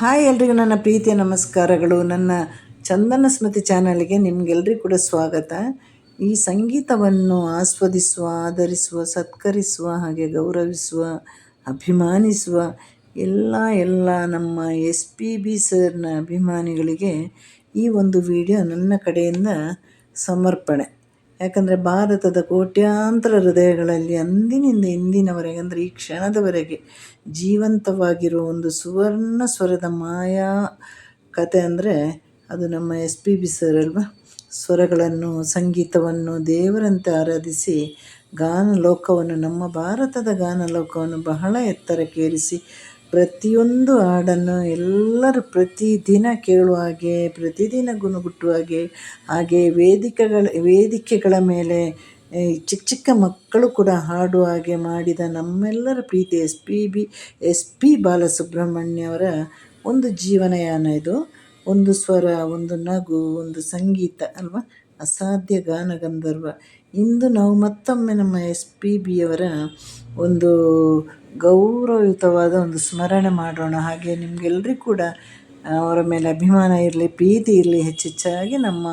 Hi ಎಲ್ರಿಗೂ ನನ್ನ ಪ್ರೀತಿಯ ನಮಸ್ಕಾರಗಳು. ನನ್ನ ಚಂದನ ಸ್ಮೃತಿ ಚಾನಲ್ಗೆ ನಿಮಗೆಲ್ಲರಿಗೂ ಕೂಡ ಸ್ವಾಗತ. ಈ ಸಂಗೀತವನ್ನು ಆಸ್ವಾದಿಸುವ, ಆಧರಿಸುವ, ಸತ್ಕರಿಸುವ, ಹಾಗೆ ಗೌರವಿಸುವ, ಅಭಿಮಾನಿಸುವ ಎಲ್ಲ ಎಲ್ಲ ನಮ್ಮ ಎಸ್ ಪಿ ಬಿ ಸರ್ನ ಅಭಿಮಾನಿಗಳಿಗೆ ಈ ಒಂದು ವಿಡಿಯೋ ನನ್ನ ಕಡೆಯಿಂದ ಸಮರ್ಪಣೆ. ಯಾಕಂದರೆ ಭಾರತದ ಕೋಟ್ಯಾಂತರ ಹೃದಯಗಳಲ್ಲಿ ಅಂದಿನಿಂದ ಇಂದಿನವರೆಗೆ, ಅಂದರೆ ಈ ಕ್ಷಣದವರೆಗೆ ಜೀವಂತವಾಗಿರೋ ಒಂದು ಸುವರ್ಣ ಸ್ವರದ ಮಾಯಾ ಕತೆ ಅಂದರೆ ಅದು ನಮ್ಮ ಎಸ್ ಪಿ ಬಿ ಸರ್ ಅಲ್ವಾ? ಸ್ವರಗಳನ್ನು, ಸಂಗೀತವನ್ನು ದೇವರಂತೆ ಆರಾಧಿಸಿ ಗಾನ ಲೋಕವನ್ನು ನಮ್ಮ ಭಾರತದ ಗಾನಲೋಕವನ್ನು ಬಹಳ ಎತ್ತರಕ್ಕೇರಿಸಿ ಪ್ರತಿಯೊಂದು ಹಾಡನ್ನು ಎಲ್ಲರೂ ಪ್ರತಿದಿನ ಕೇಳುವ ಹಾಗೆ, ಪ್ರತಿದಿನ ಗುಣಗುಟ್ಟುವ ಹಾಗೆ ಹಾಗೆ ವೇದಿಕೆಗಳ ವೇದಿಕೆಗಳ ಮೇಲೆ ಚಿಕ್ಕ ಚಿಕ್ಕ ಮಕ್ಕಳು ಕೂಡ ಹಾಡುವ ಹಾಗೆ ಮಾಡಿದ ನಮ್ಮೆಲ್ಲರ ಪ್ರೀತಿ S P B, S P ಬಾಲಸುಬ್ರಹ್ಮಣ್ಯವರ ಒಂದು ಜೀವನಯಾನ ಇದು. ಒಂದು ಸ್ವರ, ಒಂದು ನಗು, ಒಂದು ಸಂಗೀತ ಅಲ್ವಾ? ಅಸಾಧ್ಯ ಗಾನ ಗಂಧರ್ವ. ಇಂದು ನಾವು ಮತ್ತೊಮ್ಮೆ ನಮ್ಮ ಎಸ್ ಪಿ ಬಿಯವರ ಒಂದು ಗೌರವಯುತವಾದ ಒಂದು ಸ್ಮರಣೆ ಮಾಡೋಣ. ಹಾಗೆ ನಿಮಗೆಲ್ಲರಿಗೂ ಕೂಡ ಅವರ ಮೇಲೆ ಅಭಿಮಾನ ಇರಲಿ, ಪ್ರೀತಿ ಇರಲಿ, ಹೆಚ್ಚೆಚ್ಚಾಗಿ ನಮ್ಮ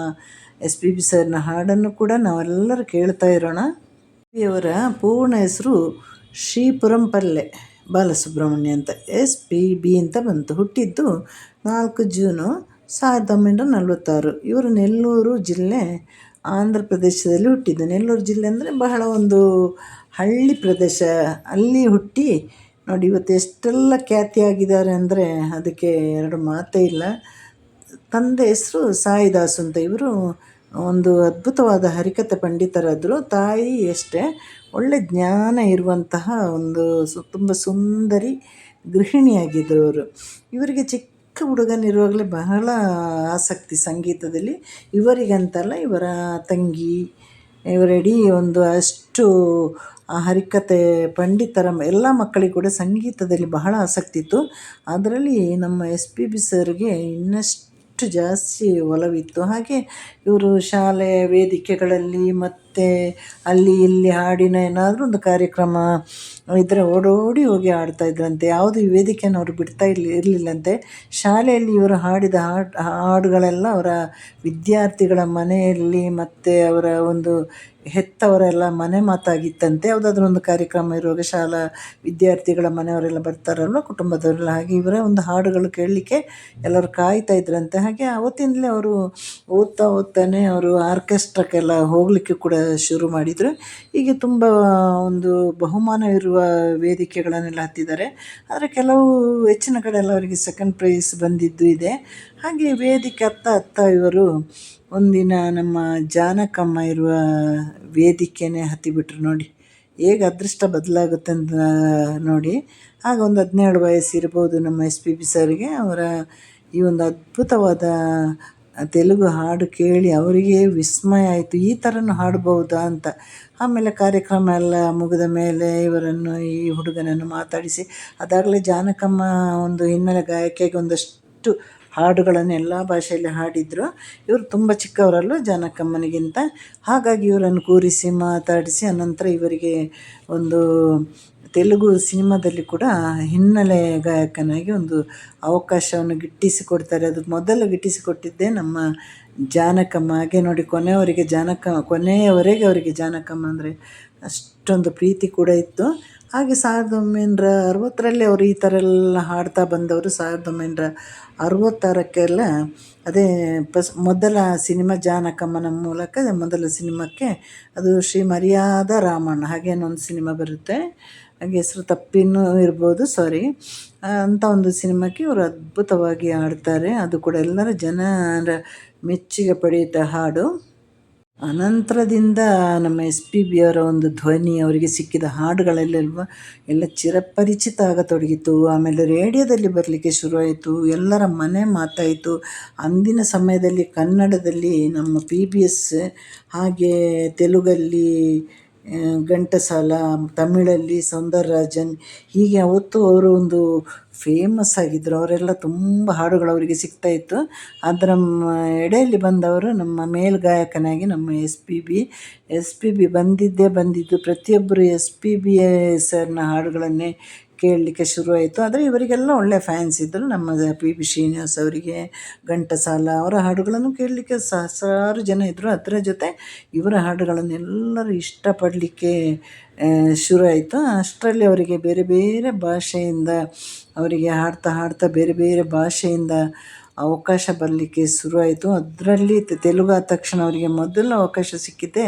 ಎಸ್ ಪಿ ಬಿ ಸರ್ನ ಹಾಡನ್ನು ಕೂಡ ನಾವೆಲ್ಲರೂ ಕೇಳ್ತಾ ಇರೋಣ. ಅವರ ಪೂರ್ಣ ಹೆಸರು ಶ್ರೀಪುರಂ ಪಲ್ಲೆ, ಬಾಲಸುಬ್ರಹ್ಮಣ್ಯ ಅಂತ. ಎಸ್ ಪಿ ಬಿ ಅಂತ ಬಂತು. ಹುಟ್ಟಿದ್ದು ನಾಲ್ಕು ಜೂನು ಸಾವಿರದ ಒಂಬೈನೂರ ನಲವತ್ತಾರು. ಇವರು ನೆಲ್ಲೂರು ಜಿಲ್ಲೆ ಆಂಧ್ರ ಪ್ರದೇಶದಲ್ಲಿ ಹುಟ್ಟಿದ್ದು. ನೆಲ್ಲೂರು ಜಿಲ್ಲೆ ಅಂದರೆ ಬಹಳ ಒಂದು ಹಳ್ಳಿ ಪ್ರದೇಶ, ಅಲ್ಲಿ ಹುಟ್ಟಿ ನೋಡಿ ಇವತ್ತು ಎಷ್ಟೆಲ್ಲ ಖ್ಯಾತಿಯಾಗಿದ್ದಾರೆ ಅಂದರೆ ಅದಕ್ಕೆ ಎರಡು ಮಾತೇ ಇಲ್ಲ. ತಂದೆ ಹೆಸರು ಸಾಯಿದಾಸು ಅಂತ. ಇವರು ಒಂದು ಅದ್ಭುತವಾದ ಹರಿಕತೆ ಪಂಡಿತರಾದರು ತಾಯಿ ಅಷ್ಟೇ ಒಳ್ಳೆ ಜ್ಞಾನ ಇರುವಂತಹ ಒಂದು ಸು, ತುಂಬ ಸುಂದರಿ ಗೃಹಿಣಿಯಾಗಿದ್ದರು ಅವರು ಇವರಿಗೆ ಚಿಕ್ಕ ಹುಡುಗನಿರುವಾಗಲೇ ಬಹಳ ಆಸಕ್ತಿ ಸಂಗೀತದಲ್ಲಿ. ಇವರಿಗಂತಲ್ಲ, ಇವರ ತಂಗಿ ಇವರಿಡೀ ಒಂದು ಅಷ್ಟು ಹರಿಕತೆ ಪಂಡಿತರ ಎಲ್ಲ ಮಕ್ಕಳಿಗೆ ಕೂಡ ಸಂಗೀತದಲ್ಲಿ ಬಹಳ ಆಸಕ್ತಿ ಇತ್ತು. ಅದರಲ್ಲಿ ನಮ್ಮ ಎಸ್ ಪಿ ಬಿ ಸರ್ಗೆ ಇನ್ನಷ್ಟು ಜಾಸ್ತಿ ಒಲವಿತ್ತು. ಹಾಗೆ ಇವರು ಶಾಲೆ, ವೇದಿಕೆಗಳಲ್ಲಿ ಮತ್ತು ಅಲ್ಲಿ ಇಲ್ಲಿ ಹಾಡಿನ ಏನಾದರೂ ಒಂದು ಕಾರ್ಯಕ್ರಮ ಇದ್ದರೆ ಓಡೋಡಿ ಹೋಗಿ ಹಾಡ್ತಾ ಇದ್ರಂತೆ. ಯಾವುದು ಈ ವೇದಿಕೆಯನ್ನು ಅವರು ಬಿಡ್ತಾ ಇರಲಿ, ಇರಲಿಲ್ಲಂತೆ. ಶಾಲೆಯಲ್ಲಿ ಇವರು ಹಾಡಿದ ಹಾಡು, ಹಾಡುಗಳೆಲ್ಲ ಅವರ ವಿದ್ಯಾರ್ಥಿಗಳ ಮನೆಯಲ್ಲಿ ಮತ್ತು ಅವರ ಒಂದು ಹೆತ್ತವರೆಲ್ಲ ಮನೆ ಮಾತಾಗಿತ್ತಂತೆ. ಯಾವುದಾದ್ರೂ ಒಂದು ಕಾರ್ಯಕ್ರಮ ಇರುವಾಗ ಶಾಲಾ ವಿದ್ಯಾರ್ಥಿಗಳ ಮನೆಯವರೆಲ್ಲ ಬರ್ತಾರಲ್ವ ಕುಟುಂಬದವರೆಲ್ಲ? ಹಾಗೆ ಇವರ ಒಂದು ಹಾಡುಗಳು ಕೇಳಲಿಕ್ಕೆ ಎಲ್ಲರೂ ಕಾಯ್ತಾ ಇದ್ರಂತೆ. ಹಾಗೆ ಅವತ್ತಿಂದಲೇ ಅವರು ಓದ್ತಾ ಓದ್ತಾನೆ ಅವರು ಆರ್ಕೆಸ್ಟ್ರಕ್ಕೆಲ್ಲ ಹೋಗಲಿಕ್ಕೆ ಕೂಡ ಶುರು ಮಾಡಿದರು. ಹೀಗೆ ತುಂಬ ಒಂದು ಬಹುಮಾನ ಇರುವ ವೇದಿಕೆಗಳನ್ನೆಲ್ಲ ಹತ್ತಿದ್ದಾರೆ. ಆದರೆ ಕೆಲವು ಹೆಚ್ಚಿನ ಕಡೆ ಎಲ್ಲ ಅವರಿಗೆ ಸೆಕೆಂಡ್ ಪ್ರೈಸ್ ಬಂದಿದ್ದು ಇದೆ. ಹಾಗೆ ವೇದಿಕೆ ಹತ್ತ ಹತ್ತ ಇವರು ಒಂದಿನ ನಮ್ಮ ಜಾನಕಮ್ಮ ಇರುವ ವೇದಿಕೆನೇ ಹತ್ತಿಬಿಟ್ರು ನೋಡಿ. ಹೇಗೆ ಅದೃಷ್ಟ ಬದಲಾಗುತ್ತೆ ಅಂತ ನೋಡಿ. ಆಗ ಒಂದು ಹದಿನೇಳು ವಯಸ್ಸಿರ್ಬೋದು ನಮ್ಮ ಎಸ್ ಪಿ ಪಿ ಸರ್ಗೆ. ಅವರ ಈ ಒಂದು ಅದ್ಭುತವಾದ ತೆಲುಗು ಹಾಡು ಕೇಳಿ ಅವರಿಗೆ ವಿಸ್ಮಯ ಆಯಿತು. ಈ ಥರನೂ ಹಾಡ್ಬೋದಾ ಅಂತ. ಆಮೇಲೆ ಕಾರ್ಯಕ್ರಮ ಎಲ್ಲ ಮುಗಿದ ಮೇಲೆ ಇವರನ್ನು ಈ ಹುಡುಗನನ್ನು ಮಾತಾಡಿಸಿ. ಅದಾಗಲೇ ಜಾನಕಮ್ಮ ಒಂದು ಹಿನ್ನೆಲೆ ಗಾಯಕಿಗೆ ಒಂದಷ್ಟು ಹಾಡುಗಳನ್ನು ಎಲ್ಲ ಭಾಷೆಯಲ್ಲಿ ಹಾಡಿದ್ರು. ಇವರು ತುಂಬ ಚಿಕ್ಕವರಲ್ಲೂ ಜಾನಕಮ್ಮನಿಗಿಂತ. ಹಾಗಾಗಿ ಇವರನ್ನು ಕೂರಿಸಿ ಮಾತಾಡಿಸಿ ಅನಂತರ ಇವರಿಗೆ ಒಂದು ತೆಲುಗು ಸಿನಿಮಾದಲ್ಲಿ ಕೂಡ ಹಿನ್ನೆಲೆ ಗಾಯಕನಾಗಿ ಒಂದು ಅವಕಾಶವನ್ನು ಗಿಟ್ಟಿಸಿಕೊಡ್ತಾರೆ. ಅದು ಮೊದಲು ಗಿಟ್ಟಿಸಿಕೊಟ್ಟಿದ್ದೇ ನಮ್ಮ ಜಾನಕಮ್ಮ. ಹಾಗೆ ನೋಡಿ ಕೊನೆಯವರಿಗೆ ಜಾನಕ ಕೊನೆಯವರೆಗೆ ಅವರಿಗೆ ಜಾನಕಮ್ಮ ಅಂದರೆ ಅಷ್ಟೊಂದು ಪ್ರೀತಿ ಕೂಡ ಇತ್ತು. ಹಾಗೆ ಸಾವಿರದ ಒಂಬೈನೂರ ಅರವತ್ತರಲ್ಲಿ ಅವರು ಈ ಥರ ಎಲ್ಲ ಹಾಡ್ತಾ ಬಂದವರು. ಸಾವಿರದ ಒಂಬೈನೂರ ಅರವತ್ತಾರಕ್ಕೆಲ್ಲ ಅದೇ ಪಸ್, ಮೊದಲ ಸಿನಿಮಾ ಜಾನಕಮ್ಮನ ಮೂಲಕ ಮೊದಲ ಸಿನಿಮಾಕ್ಕೆ ಅದು ಶ್ರೀ ಮರ್ಯಾದ ರಾಮಣ್ಣ ಹಾಗೇನೊಂದು ಸಿನಿಮಾ ಬರುತ್ತೆ. ಹಾಗೆ ಹೆಸರು ತಪ್ಪಿನೂ ಇರ್ಬೋದು, ಸಾರಿ. ಅಂಥ ಒಂದು ಸಿನಿಮಾಕ್ಕೆ ಇವರು ಅದ್ಭುತವಾಗಿ ಹಾಡ್ತಾರೆ. ಅದು ಕೂಡ ಎಲ್ಲರ ಜನರ ಮೆಚ್ಚುಗೆ ಪಡೆಯುತ್ತೆ ಹಾಡು. ಅನಂತರದಿಂದ ನಮ್ಮ ಎಸ್ ಪಿ ಬಿ ಅವರ ಒಂದು ಧ್ವನಿ ಅವರಿಗೆ ಸಿಕ್ಕಿದ ಹಾಡುಗಳಲ್ಲೆಲ್ವ ಎಲ್ಲ ಚಿರಪರಿಚಿತ ಆಗತೊಡಗಿತು ಆಮೇಲೆ ರೇಡಿಯೋದಲ್ಲಿ ಬರಲಿಕ್ಕೆ ಶುರುವಾಯಿತು. ಎಲ್ಲರ ಮನೆ ಮಾತಾಯಿತು. ಅಂದಿನ ಸಮಯದಲ್ಲಿ ಕನ್ನಡದಲ್ಲಿ ನಮ್ಮ ಪಿ ಬಿ ಎಸ್ ಹಾಗೆ ತೆಲುಗಲ್ಲಿ ಘಂಟಸಾಲ, ತಮಿಳಲ್ಲಿ ಸೌಂದರರಾಜನ್, ಹೀಗೆ ಅವತ್ತು ಅವರು ಒಂದು ಫೇಮಸ್ ಆಗಿದ್ದರು ಅವರೆಲ್ಲ ತುಂಬ ಹಾಡುಗಳು ಅವರಿಗೆ ಸಿಗ್ತಾಯಿತ್ತು ಅದರ ಎಡೆಯಲ್ಲಿ ಬಂದವರು ನಮ್ಮ ಮೇಲ್ಗಾಯಕನಾಗಿ ನಮ್ಮ S P B S P B ಬಂದಿದ್ದೇ ಬಂದಿದ್ದು ಪ್ರತಿಯೊಬ್ಬರು ಎಸ್ ಪಿ ಬಿ ಸರ್ನ ಹಾಡುಗಳನ್ನೇ ಕೇಳಲಿಕ್ಕೆ ಶುರುವಾಯಿತು. ಆದರೆ ಇವರಿಗೆಲ್ಲ ಒಳ್ಳೆ ಫ್ಯಾನ್ಸ್ ಇದ್ದರು. ನಮ್ಮ ಪಿ ಬಿ ಶ್ರೀನಿವಾಸ್ ಅವರಿಗೆ, ಘಂಟಸಾಲ ಅವರ ಹಾಡುಗಳನ್ನು ಕೇಳಲಿಕ್ಕೆ ಸಹಸ್ರಾರು ಜನ ಇದ್ದರು ಅದರ ಜೊತೆ ಇವರ ಹಾಡುಗಳನ್ನೆಲ್ಲರೂ ಇಷ್ಟಪಡಲಿಕ್ಕೆ ಶುರುವಾಯಿತು. ಅಷ್ಟರಲ್ಲಿ ಅವರಿಗೆ ಬೇರೆ ಬೇರೆ ಭಾಷೆಯಿಂದ ಅವರಿಗೆ ಹಾಡ್ತಾ ಹಾಡ್ತಾ ಬೇರೆ ಬೇರೆ ಭಾಷೆಯಿಂದ ಅವಕಾಶ ಬರಲಿಕ್ಕೆ ಶುರುವಾಯಿತು. ಅದರಲ್ಲಿ ತೆಲುಗು ಆದ ತಕ್ಷಣ ಅವರಿಗೆ ಮೊದಲ ಅವಕಾಶ ಸಿಕ್ಕಿದೆ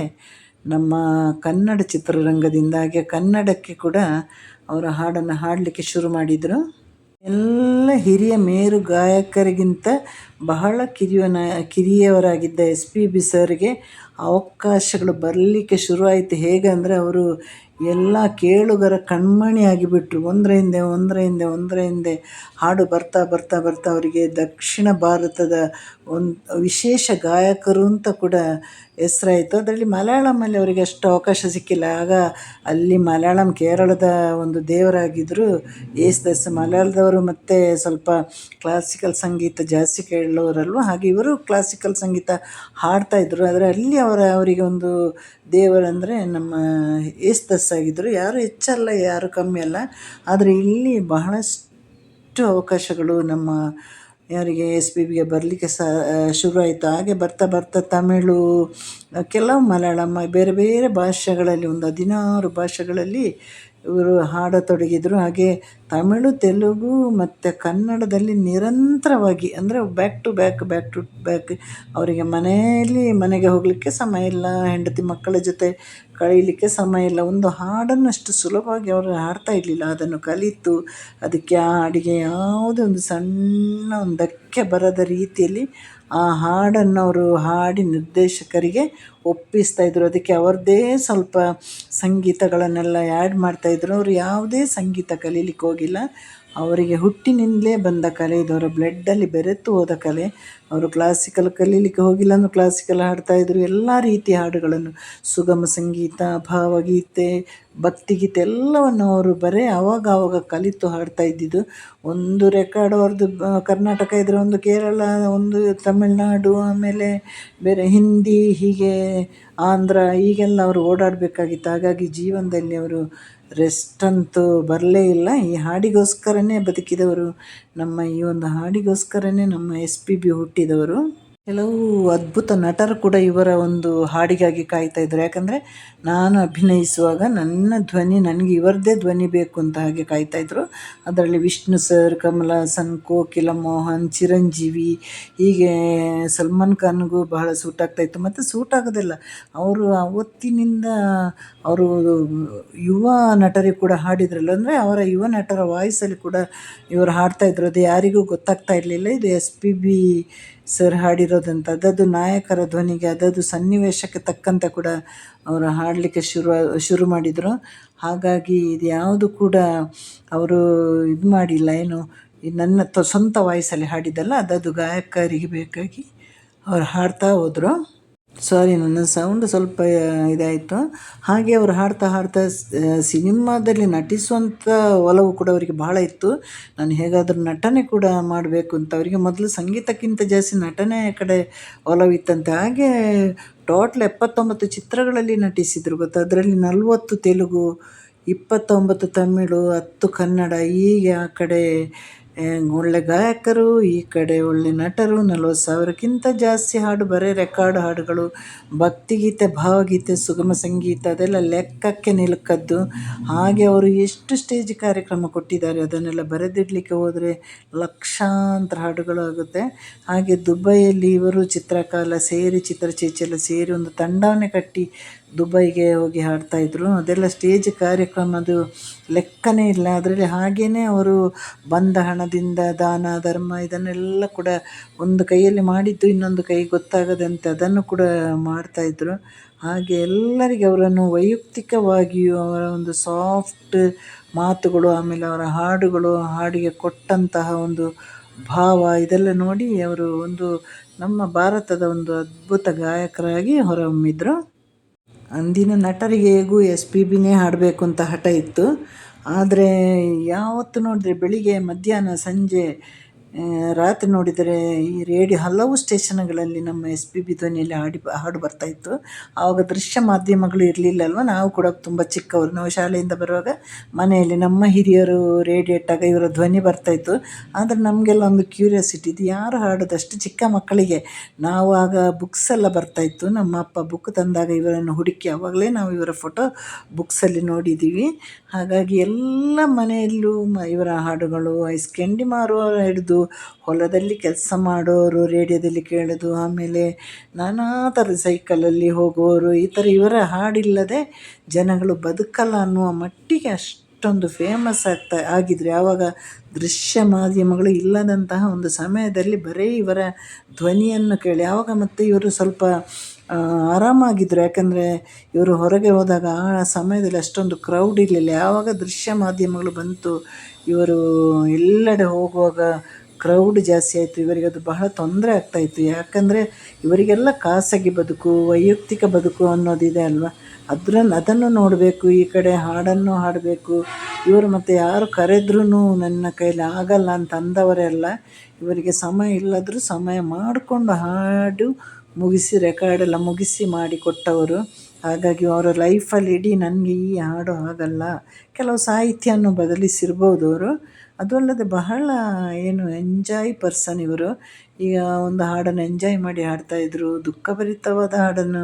ನಮ್ಮ ಕನ್ನಡ ಚಿತ್ರರಂಗದಿಂದಾಗಿ ಕನ್ನಡಕ್ಕೆ ಕೂಡ ಅವರ ಹಾಡನ್ನು ಹಾಡಲಿಕ್ಕೆ ಶುರು ಮಾಡಿದರು. ಎಲ್ಲ ಹಿರಿಯ ಮೇರು ಗಾಯಕರಿಗಿಂತ ಬಹಳ ಕಿರಿಯನ ಕಿರಿಯವರಾಗಿದ್ದ ಎಸ್ ಪಿ ಬಿ ಸರ್ಗೆ ಅವಕಾಶಗಳು ಬರಲಿಕ್ಕೆ ಶುರುವಾಯಿತು. ಹೇಗೆ ಅಂದರೆ ಅವರು ಎಲ್ಲ ಕೇಳುಗರ ಕಣ್ಮಣಿ ಆಗಿಬಿಟ್ರು. ಒಂದರ ಹಿಂದೆ ಒಂದರ ಹಿಂದೆ ಒಂದರ ಹಿಂದೆ ಹಾಡು ಬರ್ತಾ ಬರ್ತಾ ಬರ್ತಾ ಅವರಿಗೆ ದಕ್ಷಿಣ ಭಾರತದ ಒಂದು ವಿಶೇಷ ಗಾಯಕರು ಅಂತ ಕೂಡ ಹೆಸರಾಯಿತು. ಅದರಲ್ಲಿ ಮಲಯಾಳಮಲ್ಲಿ ಅವರಿಗೆ ಅಷ್ಟು ಅವಕಾಶ ಸಿಕ್ಕಿಲ್ಲ. ಆಗ ಅಲ್ಲಿ ಮಲಯಾಳಂ ಕೇರಳದ ಒಂದು ದೇವರಾಗಿದ್ದರು ಯೇಸುದಾಸ್ ಮಲಯಾಳದವರು ಮತ್ತು ಸ್ವಲ್ಪ ಕ್ಲಾಸಿಕಲ್ ಸಂಗೀತ ಜಾಸ್ತಿ ಕೇಳೋರಲ್ವ? ಹಾಗೆ ಇವರು ಕ್ಲಾಸಿಕಲ್ ಸಂಗೀತ ಹಾಡ್ತಾಯಿದ್ರು ಆದರೆ ಅಲ್ಲಿ ಅವರ, ಅವರಿಗೆ ಒಂದು ದೇವರಂದರೆ ನಮ್ಮ ಯೇಸುದಾಸ್ ಆಗಿದ್ದರು ಯಾರು ಹೆಚ್ಚಲ್ಲ, ಯಾರು ಕಮ್ಮಿ ಅಲ್ಲ. ಆದರೆ ಇಲ್ಲಿ ಬಹಳಷ್ಟು ಅವಕಾಶಗಳು ನಮ್ಮ ಯಾರಿಗೆ ಎಸ್ ಪಿ ಬಿಗೆ ಬರಲಿಕ್ಕೆ ಸಹ ಶುರುವಾಯಿತು. ಹಾಗೆ ಬರ್ತಾ ಬರ್ತಾ ತಮಿಳು ಕೆಲವು ಮಲಯಾಳಂ, ಬೇರೆ ಬೇರೆ ಭಾಷೆಗಳಲ್ಲಿ, ಒಂದು ಹದಿನಾರು ಭಾಷೆಗಳಲ್ಲಿ ಇವರು ಹಾಡತೊಡಗಿದರು ಹಾಗೆ ತಮಿಳು, ತೆಲುಗು ಮತ್ತು ಕನ್ನಡದಲ್ಲಿ ನಿರಂತರವಾಗಿ ಅಂದರೆ back to back back to back ಅವರಿಗೆ ಮನೆಯಲ್ಲಿ ಮನೆಗೆ ಹೋಗಲಿಕ್ಕೆ ಸಮಯ ಇಲ್ಲ, ಹೆಂಡತಿ ಮಕ್ಕಳ ಜೊತೆ ಕಳೀಲಿಕ್ಕೆ ಸಮಯ ಇಲ್ಲ. ಒಂದು ಹಾಡನ್ನು ಅಷ್ಟು ಸುಲಭವಾಗಿ ಅವರು ಹಾಡ್ತಾ ಇರಲಿಲ್ಲ. ಅದನ್ನು ಕಲಿತು, ಅದಕ್ಕೆ ಆ ಹಾಡಿಗೆ ಯಾವುದೇ ಒಂದು ಸಣ್ಣ ಒಂದು ಬರದ ರೀತಿಯಲ್ಲಿ ಆ ಹಾಡನ್ನು ಅವರು ಹಾಡಿ ನಿರ್ದೇಶಕರಿಗೆ ಒಪ್ಪಿಸ್ತಾ ಇದ್ರು. ಅದಕ್ಕೆ ಅವ್ರದ್ದೇ ಸ್ವಲ್ಪ ಸಂಗೀತಗಳನ್ನೆಲ್ಲ ಆ್ಯಡ್ ಮಾಡ್ತಾಯಿದ್ರು ಅವರು ಯಾವುದೇ ಸಂಗೀತ ಕಲೀಲಿಕ್ಕೆ ಹೋಗಿಲ್ಲ. ಅವರಿಗೆ ಹುಟ್ಟಿನಿಂದಲೇ ಬಂದ ಕಲೆ ಇದು. ಅವರ ಬ್ಲಡ್ಡಲ್ಲಿ ಬೆರೆತು ಹೋದ ಕಲೆ. ಅವರು ಕ್ಲಾಸಿಕಲ್ ಕಲೀಲಿಕ್ಕೆ ಹೋಗಿಲ್ಲ ಅಂದರೂ ಕ್ಲಾಸಿಕಲ್ ಹಾಡ್ತಾಯಿದ್ರು ಎಲ್ಲ ರೀತಿಯ ಹಾಡುಗಳನ್ನು ಸುಗಮ ಸಂಗೀತ, ಭಾವಗೀತೆ, ಭಕ್ತಿಗೀತೆ ಎಲ್ಲವನ್ನು ಅವರು ಬರೇ ಆವಾಗ ಆವಾಗ ಕಲಿತು ಹಾಡ್ತಾ ಇದ್ದಿದ್ದು. ಒಂದು ರೆಕಾರ್ಡ್ ಅವ್ರದ್ದು ಕರ್ನಾಟಕ ಇದ್ದರೆ ಒಂದು ಕೇರಳ, ಒಂದು ತಮಿಳ್ನಾಡು, ಆಮೇಲೆ ಬೇರೆ ಹಿಂದಿ, ಹೀಗೆ ಆಂಧ್ರ, ಈಗೆಲ್ಲ ಅವರು ಓಡಾಡಬೇಕಾಗಿತ್ತು. ಹಾಗಾಗಿ ಜೀವನದಲ್ಲಿ ಅವರು ರೆಸ್ಟ್ ಅಂತೂ ಬರಲೇ ಇಲ್ಲ. ಈ ಹಾಡಿಗೋಸ್ಕರನೇ ಬದುಕಿದವರು ನಮ್ಮ ಈ ಒಂದು ಹಾಡಿಗೋಸ್ಕರನೇ ನಮ್ಮ ಎಸ್ ಪಿ ಬಿ ಹುಟ್ಟಿದವರು. ಕೆಲವು ಅದ್ಭುತ ನಟರು ಕೂಡ ಇವರ ಒಂದು ಹಾಡಿಗಾಗಿ ಕಾಯ್ತಾ ಇದ್ದರು ಯಾಕಂದರೆ ನಾನು ಅಭಿನಯಿಸುವಾಗ ನನ್ನ ಧ್ವನಿ, ನನಗೆ ಇವರದ್ದೇ ಧ್ವನಿ ಬೇಕು ಅಂತ ಹಾಗೆ ಕಾಯ್ತಾ ಇದ್ದರು ಅದರಲ್ಲಿ ವಿಷ್ಣು ಸರ್, ಕಮಲ ಹಾಸನ್ ಕೋಕಿಲ ಮೋಹನ್, ಚಿರಂಜೀವಿ, ಹೀಗೆ ಸಲ್ಮಾನ್ ಖಾನ್ಗೂ ಬಹಳ ಸೂಟ್ ಆಗ್ತಾಯಿತ್ತು ಮತ್ತು ಸೂಟ್ ಆಗೋದಿಲ್ಲ. ಅವರು ಅವತ್ತಿನಿಂದ ಅವರು ಯುವ ನಟರಿಗೆ ಕೂಡ ಹಾಡಿದ್ರಲ್ಲ. ಅಂದರೆ ಅವರ ಯುವ ನಟರ ವಾಯ್ಸಲ್ಲಿ ಕೂಡ ಇವರು ಹಾಡ್ತಾ ಇದ್ರು. ಅದು ಯಾರಿಗೂ ಗೊತ್ತಾಗ್ತಾ ಇರಲಿಲ್ಲ. ಇದು ಎಸ್ ಪಿ ಬಿ ಸರ್ ಹಾಡಿರೋದಂತ ಅದದು ನಾಯಕರ ಧ್ವನಿಗೆ, ಅದದು ಸನ್ನಿವೇಶಕ್ಕೆ ತಕ್ಕಂತೆ ಕೂಡ ಅವರು ಹಾಡಲಿಕ್ಕೆ ಶುರು ಶುರು ಮಾಡಿದರು. ಹಾಗಾಗಿ ಇದು ಯಾವುದು ಕೂಡ ಅವರು ಇದು ಮಾಡಿಲ್ಲ, ಏನು ನನ್ನ ತ, ಸ್ವಂತ ವಾಯ್ಸಲ್ಲಿ ಹಾಡಿದ್ದಲ್ಲ, ಅದದು ಗಾಯಕರಿಗೆ ಬೇಕಾಗಿ ಅವ್ರು ಹಾಡ್ತಾ ಹೋದರು. ಸಾರಿ ನನ್ನ ಸೌಂಡ್ ಸ್ವಲ್ಪ ಇದಾಯಿತು. ಹಾಗೆ ಅವರು ಹಾಡ್ತಾ ಹಾಡ್ತಾ ಸಿನಿಮಾದಲ್ಲಿ ನಟಿಸುವಂಥ ಒಲವು ಕೂಡ ಅವರಿಗೆ ಬಹಳ ಇತ್ತು. ನಾನು ಹೇಗಾದರೂ ನಟನೆ ಕೂಡ ಮಾಡಬೇಕು ಅಂತ ಅವರಿಗೆ ಮೊದಲು ಸಂಗೀತಕ್ಕಿಂತ ಜಾಸ್ತಿ ನಟನೆ ಕಡೆ ಒಲವಿತ್ತಂತೆ ಹಾಗೆ ಟೋಟ್ಲ್ ಎಪ್ಪತ್ತೊಂಬತ್ತು ಚಿತ್ರಗಳಲ್ಲಿ ನಟಿಸಿದರು ಗೊತ್ತಾ? ಅದರಲ್ಲಿ ನಲವತ್ತು ತೆಲುಗು, ಇಪ್ಪತ್ತೊಂಬತ್ತು ತಮಿಳು, ಹತ್ತು ಕನ್ನಡ, ಹೀಗೆ ಆ ಕಡೆ ಒಳ್ಳೆ ಗಾಯಕರು, ಈ ಕಡೆ ಒಳ್ಳೆ ನಟರು, ನಲವತ್ತು ಸಾವಿರಕ್ಕಿಂತ ಜಾಸ್ತಿ ಹಾಡು ಬರೀ ರೆಕಾರ್ಡ್ ಹಾಡುಗಳು. ಭಕ್ತಿಗೀತೆ, ಭಾವಗೀತೆ, ಸುಗಮ ಸಂಗೀತ ಅದೆಲ್ಲ ಲೆಕ್ಕಕ್ಕೆ ನಿಲುಕದ್ದು. ಹಾಗೆ ಅವರು ಎಷ್ಟು ಸ್ಟೇಜ್ ಕಾರ್ಯಕ್ರಮ ಕೊಟ್ಟಿದ್ದಾರೆ ಅದನ್ನೆಲ್ಲ ಬರೆದಿಡಲಿಕ್ಕೆ ಹೋದರೆ ಲಕ್ಷಾಂತರ ಹಾಡುಗಳು ಆಗುತ್ತೆ. ಹಾಗೆ ದುಬೈಯಲ್ಲಿ ಇವರು ಚಿತ್ರಕಾಲ ಸೇರಿ ಚಿತ್ರಚೇಚಿ ಸೇರಿ ಒಂದು ತಂಡವನ್ನೇ ಕಟ್ಟಿ ದುಬೈಗೆ ಹೋಗಿ ಹಾಡ್ತಾಯಿದ್ರು ಅದೆಲ್ಲ ಸ್ಟೇಜ್ ಕಾರ್ಯಕ್ರಮದ್ದು ಲೆಕ್ಕನೇ ಇಲ್ಲ. ಅದರಲ್ಲಿ ಹಾಗೆಯೇ ಅವರು ಬಂದ ಹಣದಿಂದ ದಾನ, ಧರ್ಮ ಇದನ್ನೆಲ್ಲ ಕೂಡ ಒಂದು ಕೈಯಲ್ಲಿ ಮಾಡಿದ್ದು ಇನ್ನೊಂದು ಕೈ ಗೊತ್ತಾಗದಂತೆ ಅದನ್ನು ಕೂಡ ಮಾಡ್ತಾಯಿದ್ರು ಹಾಗೆ ಎಲ್ಲರಿಗೆ ಅವರನ್ನು ವೈಯಕ್ತಿಕವಾಗಿಯೂ ಅವರ ಒಂದು ಸಾಫ್ಟ್ ಮಾತುಗಳು, ಆಮೇಲೆ ಅವರ ಹಾಡುಗಳು, ಹಾಡಿಗೆ ಕೊಟ್ಟಂತಹ ಒಂದು ಭಾವ ಇದೆಲ್ಲ ನೋಡಿ ಅವರು ಒಂದು ನಮ್ಮ ಭಾರತದ ಒಂದು ಅದ್ಭುತ ಗಾಯಕರಾಗಿ ಹೊರಹೊಮ್ಮಿದ್ರು. ಅಂದಿನ ನಟರಿಗೆ ಹೇಗೂ ಎಸ್ ಪಿ ಬಿನೇ ಹಾಡಬೇಕು ಅಂತ ಹಠ ಇತ್ತು. ಆದರೆ ಯಾವತ್ತು ನೋಡಿದ್ರೆ, ಬೆಳಿಗ್ಗೆ, ಮಧ್ಯಾಹ್ನ, ಸಂಜೆ ರಾತ್ರಿ ನೋಡಿದರೆ ಈ ರೇಡಿಯೋ ಹಲವು ಸ್ಟೇಷನ್ಗಳಲ್ಲಿ ನಮ್ಮ ಎಸ್ ಪಿ ಬಿ ಧ್ವನಿಯಲ್ಲಿ ಹಾಡಿ ಹಾಡು ಬರ್ತಾಯಿತ್ತು ಆವಾಗ ದೃಶ್ಯ ಮಾಧ್ಯಮಗಳು ಇರಲಿಲ್ಲ ಅಲ್ವ ನಾವು ಕೂಡ ತುಂಬ ಚಿಕ್ಕವರು. ನಾವು ಶಾಲೆಯಿಂದ ಬರುವಾಗ ಮನೆಯಲ್ಲಿ ನಮ್ಮ ಹಿರಿಯರು ರೇಡಿಯೋ ಇಟ್ಟಾಗ ಇವರ ಧ್ವನಿ ಬರ್ತಾಯಿತ್ತು ಆದರೆ ನಮಗೆಲ್ಲ ಒಂದು ಕ್ಯೂರಿಯಾಸಿಟಿ ಇದು. ಯಾರು ಹಾಡೋದಷ್ಟು ಚಿಕ್ಕ ಮಕ್ಕಳಿಗೆ ನಾವು ಆಗ ಬುಕ್ಸ್ ಎಲ್ಲ ಬರ್ತಾಯಿತ್ತು ನಮ್ಮ ಅಪ್ಪ ಬುಕ್ ತಂದಾಗ ಇವರನ್ನು ಹುಡುಕಿ ಆವಾಗಲೇ ನಾವು ಇವರ ಫೋಟೋ ಬುಕ್ಸಲ್ಲಿ ನೋಡಿದ್ದೀವಿ. ಹಾಗಾಗಿ ಎಲ್ಲ ಮನೆಯಲ್ಲೂ ಇವರ ಹಾಡುಗಳು, ಐಸ್ ಕೆಂಡಿ ಮಾರುವ ಹಿಡಿದು ಹೊಲದಲ್ಲಿ ಕೆಲಸ ಮಾಡೋರು, ರೇಡಿಯೋದಲ್ಲಿ ಕೇಳೋದು, ಆಮೇಲೆ ನಾನಾ ಥರದ ಸೈಕಲಲ್ಲಿ ಹೋಗೋರು, ಈ ಥರ ಇವರ ಹಾಡಿಲ್ಲದೆ ಜನಗಳು ಬದುಕಲ್ಲ ಅನ್ನುವ ಮಟ್ಟಿಗೆ ಅಷ್ಟೊಂದು ಫೇಮಸ್ ಆಗ್ತಾ, ಆಗಿದ್ರು ಯಾವಾಗ ದೃಶ್ಯ ಮಾಧ್ಯಮಗಳು ಇಲ್ಲದಂತಹ ಒಂದು ಸಮಯದಲ್ಲಿ ಬರೀ ಇವರ ಧ್ವನಿಯನ್ನು ಕೇಳಿ ಯಾವಾಗ ಮತ್ತು ಇವರು ಸ್ವಲ್ಪ ಆರಾಮಾಗಿದ್ದರು ಯಾಕಂದರೆ ಇವರು ಹೊರಗೆ ಹೋದಾಗ ಆ ಸಮಯದಲ್ಲಿ ಅಷ್ಟೊಂದು ಕ್ರೌಡ್ ಇರಲಿಲ್ಲ ಯಾವಾಗ ದೃಶ್ಯ ಮಾಧ್ಯಮಗಳು ಬಂತು, ಇವರು ಎಲ್ಲೆಡೆ ಹೋಗುವಾಗ ಕ್ರೌಡ್ ಜಾಸ್ತಿ ಆಯಿತು ಇವರಿಗೆ ಅದು ಬಹಳ ತೊಂದರೆ ಆಗ್ತಾಯಿತ್ತು ಯಾಕಂದರೆ ಇವರಿಗೆಲ್ಲ ಖಾಸಗಿ ಬದುಕು, ವೈಯಕ್ತಿಕ ಬದುಕು ಅನ್ನೋದಿದೆ ಅಲ್ವಾ? ಅದ್ರನ್ನು ಅದನ್ನು ನೋಡಬೇಕು, ಈ ಕಡೆ ಹಾಡನ್ನು ಹಾಡಬೇಕು. ಇವರು ಮತ್ತು ಯಾರು ಕರೆದ್ರೂ ನನ್ನ ಕೈಲಿ ಆಗಲ್ಲ ಅಂತ ಅಂದವರೆಲ್ಲ ಇವರಿಗೆ ಸಮಯ ಇಲ್ಲದರೂ ಸಮಯ ಮಾಡಿಕೊಂಡು ಹಾಡು ಮುಗಿಸಿ ರೆಕಾರ್ಡೆಲ್ಲ ಮುಗಿಸಿ ಮಾಡಿ ಕೊಟ್ಟವರು. ಹಾಗಾಗಿ ಅವರ ಲೈಫಲ್ಲಿ ಇಡೀ ನನಗೆ ಈ ಹಾಡು ಆಗಲ್ಲ. ಕೆಲವು ಸಾಹಿತ್ಯವನ್ನು ಬದಲಿಸಿರ್ಬೋದು ಅವರು. ಅದು ಅಲ್ಲದೆ ಬಹಳ ಏನು ಎಂಜಾಯ್ ಪರ್ಸನ್ ಇವರು. ಈಗ ಒಂದು ಹಾಡನ್ನು ಎಂಜಾಯ್ ಮಾಡಿ ಹಾಡ್ತಾಯಿದ್ರು ದುಃಖಭರಿತವಾದ ಹಾಡನ್ನು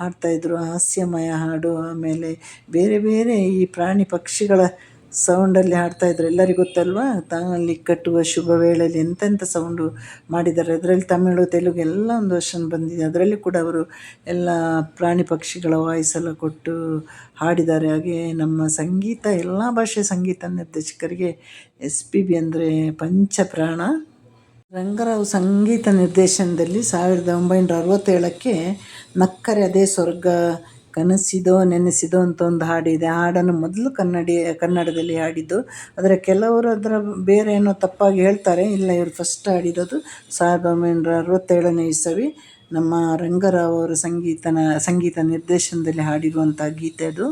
ಹಾಡ್ತಾಯಿದ್ರು ಹಾಸ್ಯಮಯ ಹಾಡು, ಆಮೇಲೆ ಬೇರೆ ಬೇರೆ ಈ ಪ್ರಾಣಿ ಪಕ್ಷಿಗಳ ಸೌಂಡಲ್ಲಿ ಹಾಡ್ತಾಯಿದ್ರು ಎಲ್ಲರಿಗೂ ಗೊತ್ತಲ್ವಾ? ತಾನಲ್ಲಿ ಕಟ್ಟುವ ಶುಭ ವೇಳೆಯಲ್ಲಿ ಎಂತೆಂಥ ಸೌಂಡು ಮಾಡಿದ್ದಾರೆ. ಅದರಲ್ಲಿ ತಮಿಳು, ತೆಲುಗು ಎಲ್ಲ ಒಂದು ವರ್ಷನ್ ಬಂದಿದೆ. ಅದರಲ್ಲಿ ಕೂಡ ಅವರು ಎಲ್ಲ ಪ್ರಾಣಿ ಪಕ್ಷಿಗಳ ವಾಯ್ಸ್ ಎಲ್ಲ ಕೊಟ್ಟು ಹಾಡಿದ್ದಾರೆ. ಹಾಗೆ ನಮ್ಮ ಸಂಗೀತ, ಎಲ್ಲ ಭಾಷೆಯ ಸಂಗೀತ ನಿರ್ದೇಶಕರಿಗೆ ಎಸ್ ಪಿ ಬಿ ಅಂದರೆ ಪಂಚಪ್ರಾಣ. ರಂಗರಾವ್ ಸಂಗೀತ ನಿರ್ದೇಶನದಲ್ಲಿ ಸಾವಿರದ ಒಂಬೈನೂರ ಅರವತ್ತೇಳಕ್ಕೆ ನಕ್ಕರೆ ಅದೇ ಸ್ವರ್ಗ ಕನಸಿದೋ ನೆನೆಸಿದೋ ಅಂತ ಒಂದು ಹಾಡಿದೆ ಆ ಹಾಡನ್ನು ಮೊದಲು ಕನ್ನಡಿ, ಕನ್ನಡದಲ್ಲಿ ಹಾಡಿದ್ದು. ಆದರೆ ಕೆಲವರು ಅದರ ಬೇರೆ ಏನೋ ತಪ್ಪಾಗಿ ಹೇಳ್ತಾರೆ. ಇಲ್ಲ, ಇವರು ಫಸ್ಟ್ ಹಾಡಿರೋದು ಸಾವಿರದ ಒಂಬೈನೂರ ಅರವತ್ತೇಳನೇ ಇಸವಿ. ನಮ್ಮ ರಂಗರಾವ್ ಅವರ ಸಂಗೀತನ, ಸಂಗೀತ ನಿರ್ದೇಶನದಲ್ಲಿ ಹಾಡಿರುವಂಥ ಗೀತೆ ಅದು.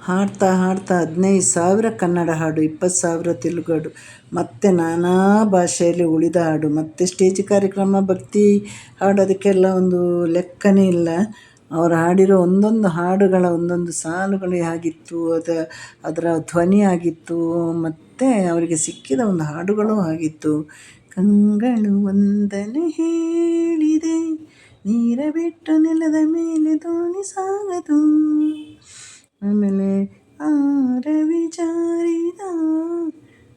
ಹಾಡ್ತಾ ಹಾಡ್ತಾ ಹದಿನೈದು ಸಾವಿರ ಕನ್ನಡ ಹಾಡು, ಇಪ್ಪತ್ತು ಸಾವಿರ ತೆಲುಗು ಹಾಡು. ಮತ್ತು ನಾನಾ ಭಾಷೆಯಲ್ಲಿ ಉಳಿದ ಹಾಡು. ಮತ್ತು ಸ್ಟೇಜ್ ಕಾರ್ಯಕ್ರಮ, ಭಕ್ತಿ ಹಾಡೋದಕ್ಕೆಲ್ಲ ಒಂದು ಲೆಕ್ಕನೇ ಇಲ್ಲ. ಅವರು ಹಾಡಿರೋ ಒಂದೊಂದು ಹಾಡುಗಳ ಒಂದೊಂದು ಸಾಲುಗಳು ಆಗಿತ್ತು, ಅದು ಅದರ ಧ್ವನಿ ಆಗಿತ್ತು, ಮತ್ತು ಅವರಿಗೆ ಸಿಕ್ಕಿದ ಒಂದು ಹಾಡುಗಳು ಆಗಿತ್ತು. ಕಂಗಳು ಒಂದನೆ ಹೇಳಿದೆ ನೀರ ಬಿಟ್ಟು ನೆಲದ ಮೇಲೆ ದೋಣಿ ಸಾಗದು. ಆಮೇಲೆ ಆರ ವಿಚಾರಿದ,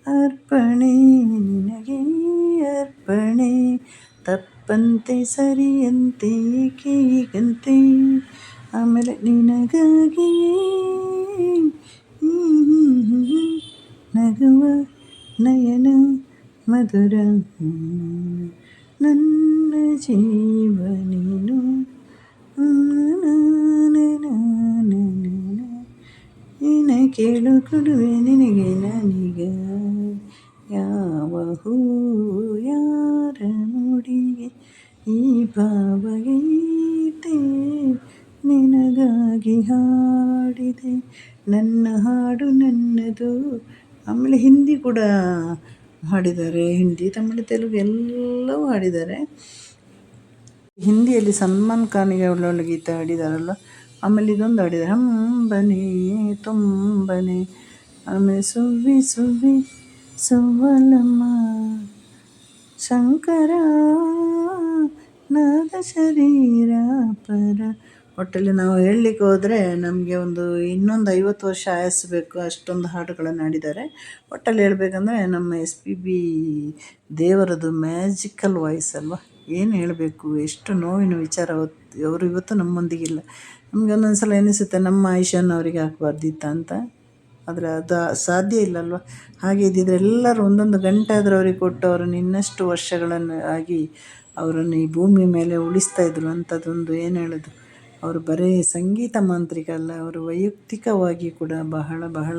ಅರ್ಪಣೆ ನಿನಗೆ ಅರ್ಪಣೆ. ತಪ್ಪಂತೆ ಸರಿಯಂತೆ ಏಕೀಗಂತೆ ಆಮೇಲೆ ನಿನಗಾಗಿಯೇ ನಗುವ ನಯನ ಮಧುರ ನನ್ನ ಜೀವ ನೀನು. ನಿನ ಕೇಳು ಕೊಡುವೆ ನಿನಗೆ ನಾನೀಗ. ಭಾವಗೀತೆ ನಿನಗಾಗಿ ಹಾಡಿದೆ. ನನ್ನ ಹಾಡು ನನ್ನದು. ಆಮೇಲೆ ಹಿಂದಿ ಕೂಡ ಹಾಡಿದ್ದಾರೆ. ಹಿಂದಿ, ತಮಿಳು, ತೆಲುಗು ಎಲ್ಲವೂ ಹಾಡಿದ್ದಾರೆ. ಹಿಂದಿಯಲ್ಲಿ ಸಲ್ಮಾನ್ ಖಾನಿಗೆ ಒಳ್ಳೊಳ್ಳೆ ಗೀತೆ ಹಾಡಿದಾರಲ್ಲ, ಆಮೇಲೆ ಇದೊಂದು ಹಾಡಿದ್ದಾರೆ. ಹಂಬನೆ, ತುಂಬನೆ ಆಮೇಲೆ ಸುವಿ ಸುವಿ ಸುವಲಮ್ಮ, ಶಂಕರ. ನಾದ ಶರೀರ ಪರ. ಒಟ್ಟಲ್ಲಿ ನಾವು ಹೇಳಲಿಕ್ಕೆ ಹೋದರೆ ನಮಗೆ ಒಂದು ಇನ್ನೊಂದು ಐವತ್ತು ವರ್ಷ ಆಯಸ್ಬೇಕು ಅಷ್ಟೊಂದು ಹಾಡುಗಳನ್ನು ಹಾಡಿದ್ದಾರೆ. ಒಟ್ಟಲ್ಲಿ ಹೇಳ್ಬೇಕಂದ್ರೆ ನಮ್ಮ ಎಸ್ ಪಿ ಬಿ ದೇವರದು ಮ್ಯಾಜಿಕಲ್ ವಾಯ್ಸ್ ಅಲ್ವಾ? ಏನು ಹೇಳಬೇಕು? ಎಷ್ಟು ನೋವಿನ ವಿಚಾರ ಅವರು ಇವತ್ತು ನಮ್ಮೊಂದಿಗಿಲ್ಲ ನಮಗೆ ಒಂದೊಂದು ಸಲ ಎನಿಸುತ್ತೆ, ನಮ್ಮ ಆಯುಷನ್ನು ಅವರಿಗೆ ಹಾಕಬಾರ್ದಿತ್ತ ಅಂತ. ಆದರೆ ಅದು ಸಾಧ್ಯ ಇಲ್ಲಲ್ವ ಹಾಗೆ ಇದ್ದಿದ್ರೆ ಎಲ್ಲರೂ ಒಂದೊಂದು ಗಂಟೆ ಆದರೂ ಅವ್ರಿಗೆ ಕೊಟ್ಟು ಅವರನ್ನು ಇನ್ನಷ್ಟು ವರ್ಷಗಳನ್ನು ಆಗಿ ಅವರನ್ನು ಈ ಭೂಮಿ ಮೇಲೆ ಉಳಿಸ್ತಾ ಇದ್ರು ಅಂಥದ್ದೊಂದು ಏನು ಹೇಳೋದು? ಅವರು ಬರೀ ಸಂಗೀತ ಮಾಂತ್ರಿಕ ಅಲ್ಲ ಅವರು ವೈಯಕ್ತಿಕವಾಗಿ ಕೂಡ ಬಹಳ ಬಹಳ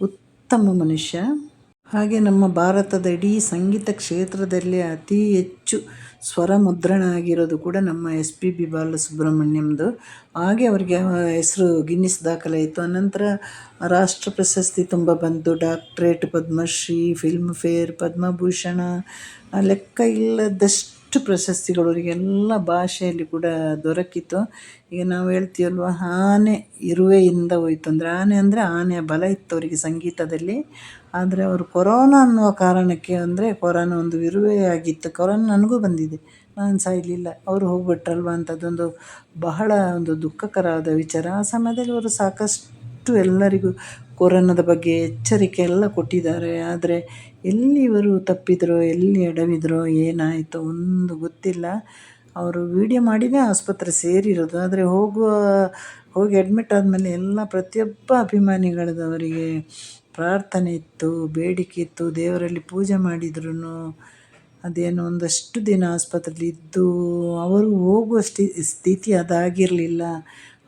ಉತ್ತಮ ಮನುಷ್ಯ. ಹಾಗೆ ನಮ್ಮ ಭಾರತದ ಇಡೀ ಸಂಗೀತ ಕ್ಷೇತ್ರದಲ್ಲಿ ಅತಿ ಹೆಚ್ಚು ಸ್ವರ ಮುದ್ರಣ ಆಗಿರೋದು ಕೂಡ ನಮ್ಮ ಎಸ್ ಪಿ ಬಿ ಬಾಲಸುಬ್ರಹ್ಮಣ್ಯಮ್ದು ಹಾಗೆ ಅವರಿಗೆ ಹೆಸರು ಗಿನ್ನಿಸ್ ದಾಖಲೆ ಇತ್ತು ಅನಂತರ ರಾಷ್ಟ್ರ ಪ್ರಶಸ್ತಿ ತುಂಬ ಬಂತು. Doctorate Padmashri Filmfare Padma Bhushan ಲೆಕ್ಕ ಇಲ್ಲದಷ್ಟು ಪ್ರಶಸ್ತಿಗಳು ಅವರಿಗೆಲ್ಲ ಭಾಷೆಯಲ್ಲಿ ಕೂಡ ದೊರಕಿತು ಈಗ ನಾವು ಹೇಳ್ತೀವಲ್ವ, ಆನೆ ಇರುವೆಯಿಂದ ಹೋಯ್ತು ಅಂದರೆ, ಆನೆ ಅಂದರೆ ಆನೆಯ ಬಲ ಇತ್ತು ಅವರಿಗೆ ಸಂಗೀತದಲ್ಲಿ. ಆದರೆ ಅವರು ಕೊರೋನಾ ಅನ್ನುವ ಕಾರಣಕ್ಕೆ ಅಂದರೆ ಕೊರೋನಾ ಒಂದು ಇರುವೆ ಆಗಿತ್ತು ಕೊರೋನಾ ನನಗೂ ಬಂದಿದೆ, ನಾನು ಸಾಯಲಿಲ್ಲ ಅವರು ಹೋಗ್ಬಿಟ್ರಲ್ವ ಅಂತ ಅದೊಂದು ಬಹಳ ಒಂದು ದುಃಖಕರವಾದ ವಿಚಾರ. ಆ ಸಮಯದಲ್ಲಿ ಅವರು ಸಾಕಷ್ಟು ಎಲ್ಲರಿಗೂ ಕೊರೋನಾದ ಬಗ್ಗೆ ಎಚ್ಚರಿಕೆ ಎಲ್ಲ ಕೊಟ್ಟಿದ್ದಾರೆ. ಆದರೆ ಎಲ್ಲಿ ಇವರು ತಪ್ಪಿದರೋ, ಎಲ್ಲಿ ಎಡವಿದರೋ ಏನಾಯಿತೋ ಒಂದು ಗೊತ್ತಿಲ್ಲ. ಅವರು ವೀಡಿಯೋ ಮಾಡಿನೇ ಆಸ್ಪತ್ರೆ ಸೇರಿರೋದು. ಆದರೆ ಹೋಗುವ, ಹೋಗಿ ಅಡ್ಮಿಟ್ ಆದಮೇಲೆ ಎಲ್ಲ ಪ್ರತಿಯೊಬ್ಬ ಅಭಿಮಾನಿಗಳದವರಿಗೆ ಪ್ರಾರ್ಥನೆ ಇತ್ತು, ಬೇಡಿಕೆ ಇತ್ತು. ದೇವರಲ್ಲಿ ಪೂಜೆ ಮಾಡಿದ್ರು ಅದೇನೋ ಒಂದಷ್ಟು ದಿನ ಆಸ್ಪತ್ರೆಲಿ ಇದ್ದು ಅವರು ಹೋಗುವ ಸ್ಥಿ ಸ್ಥಿತಿ ಅದಾಗಿರಲಿಲ್ಲ.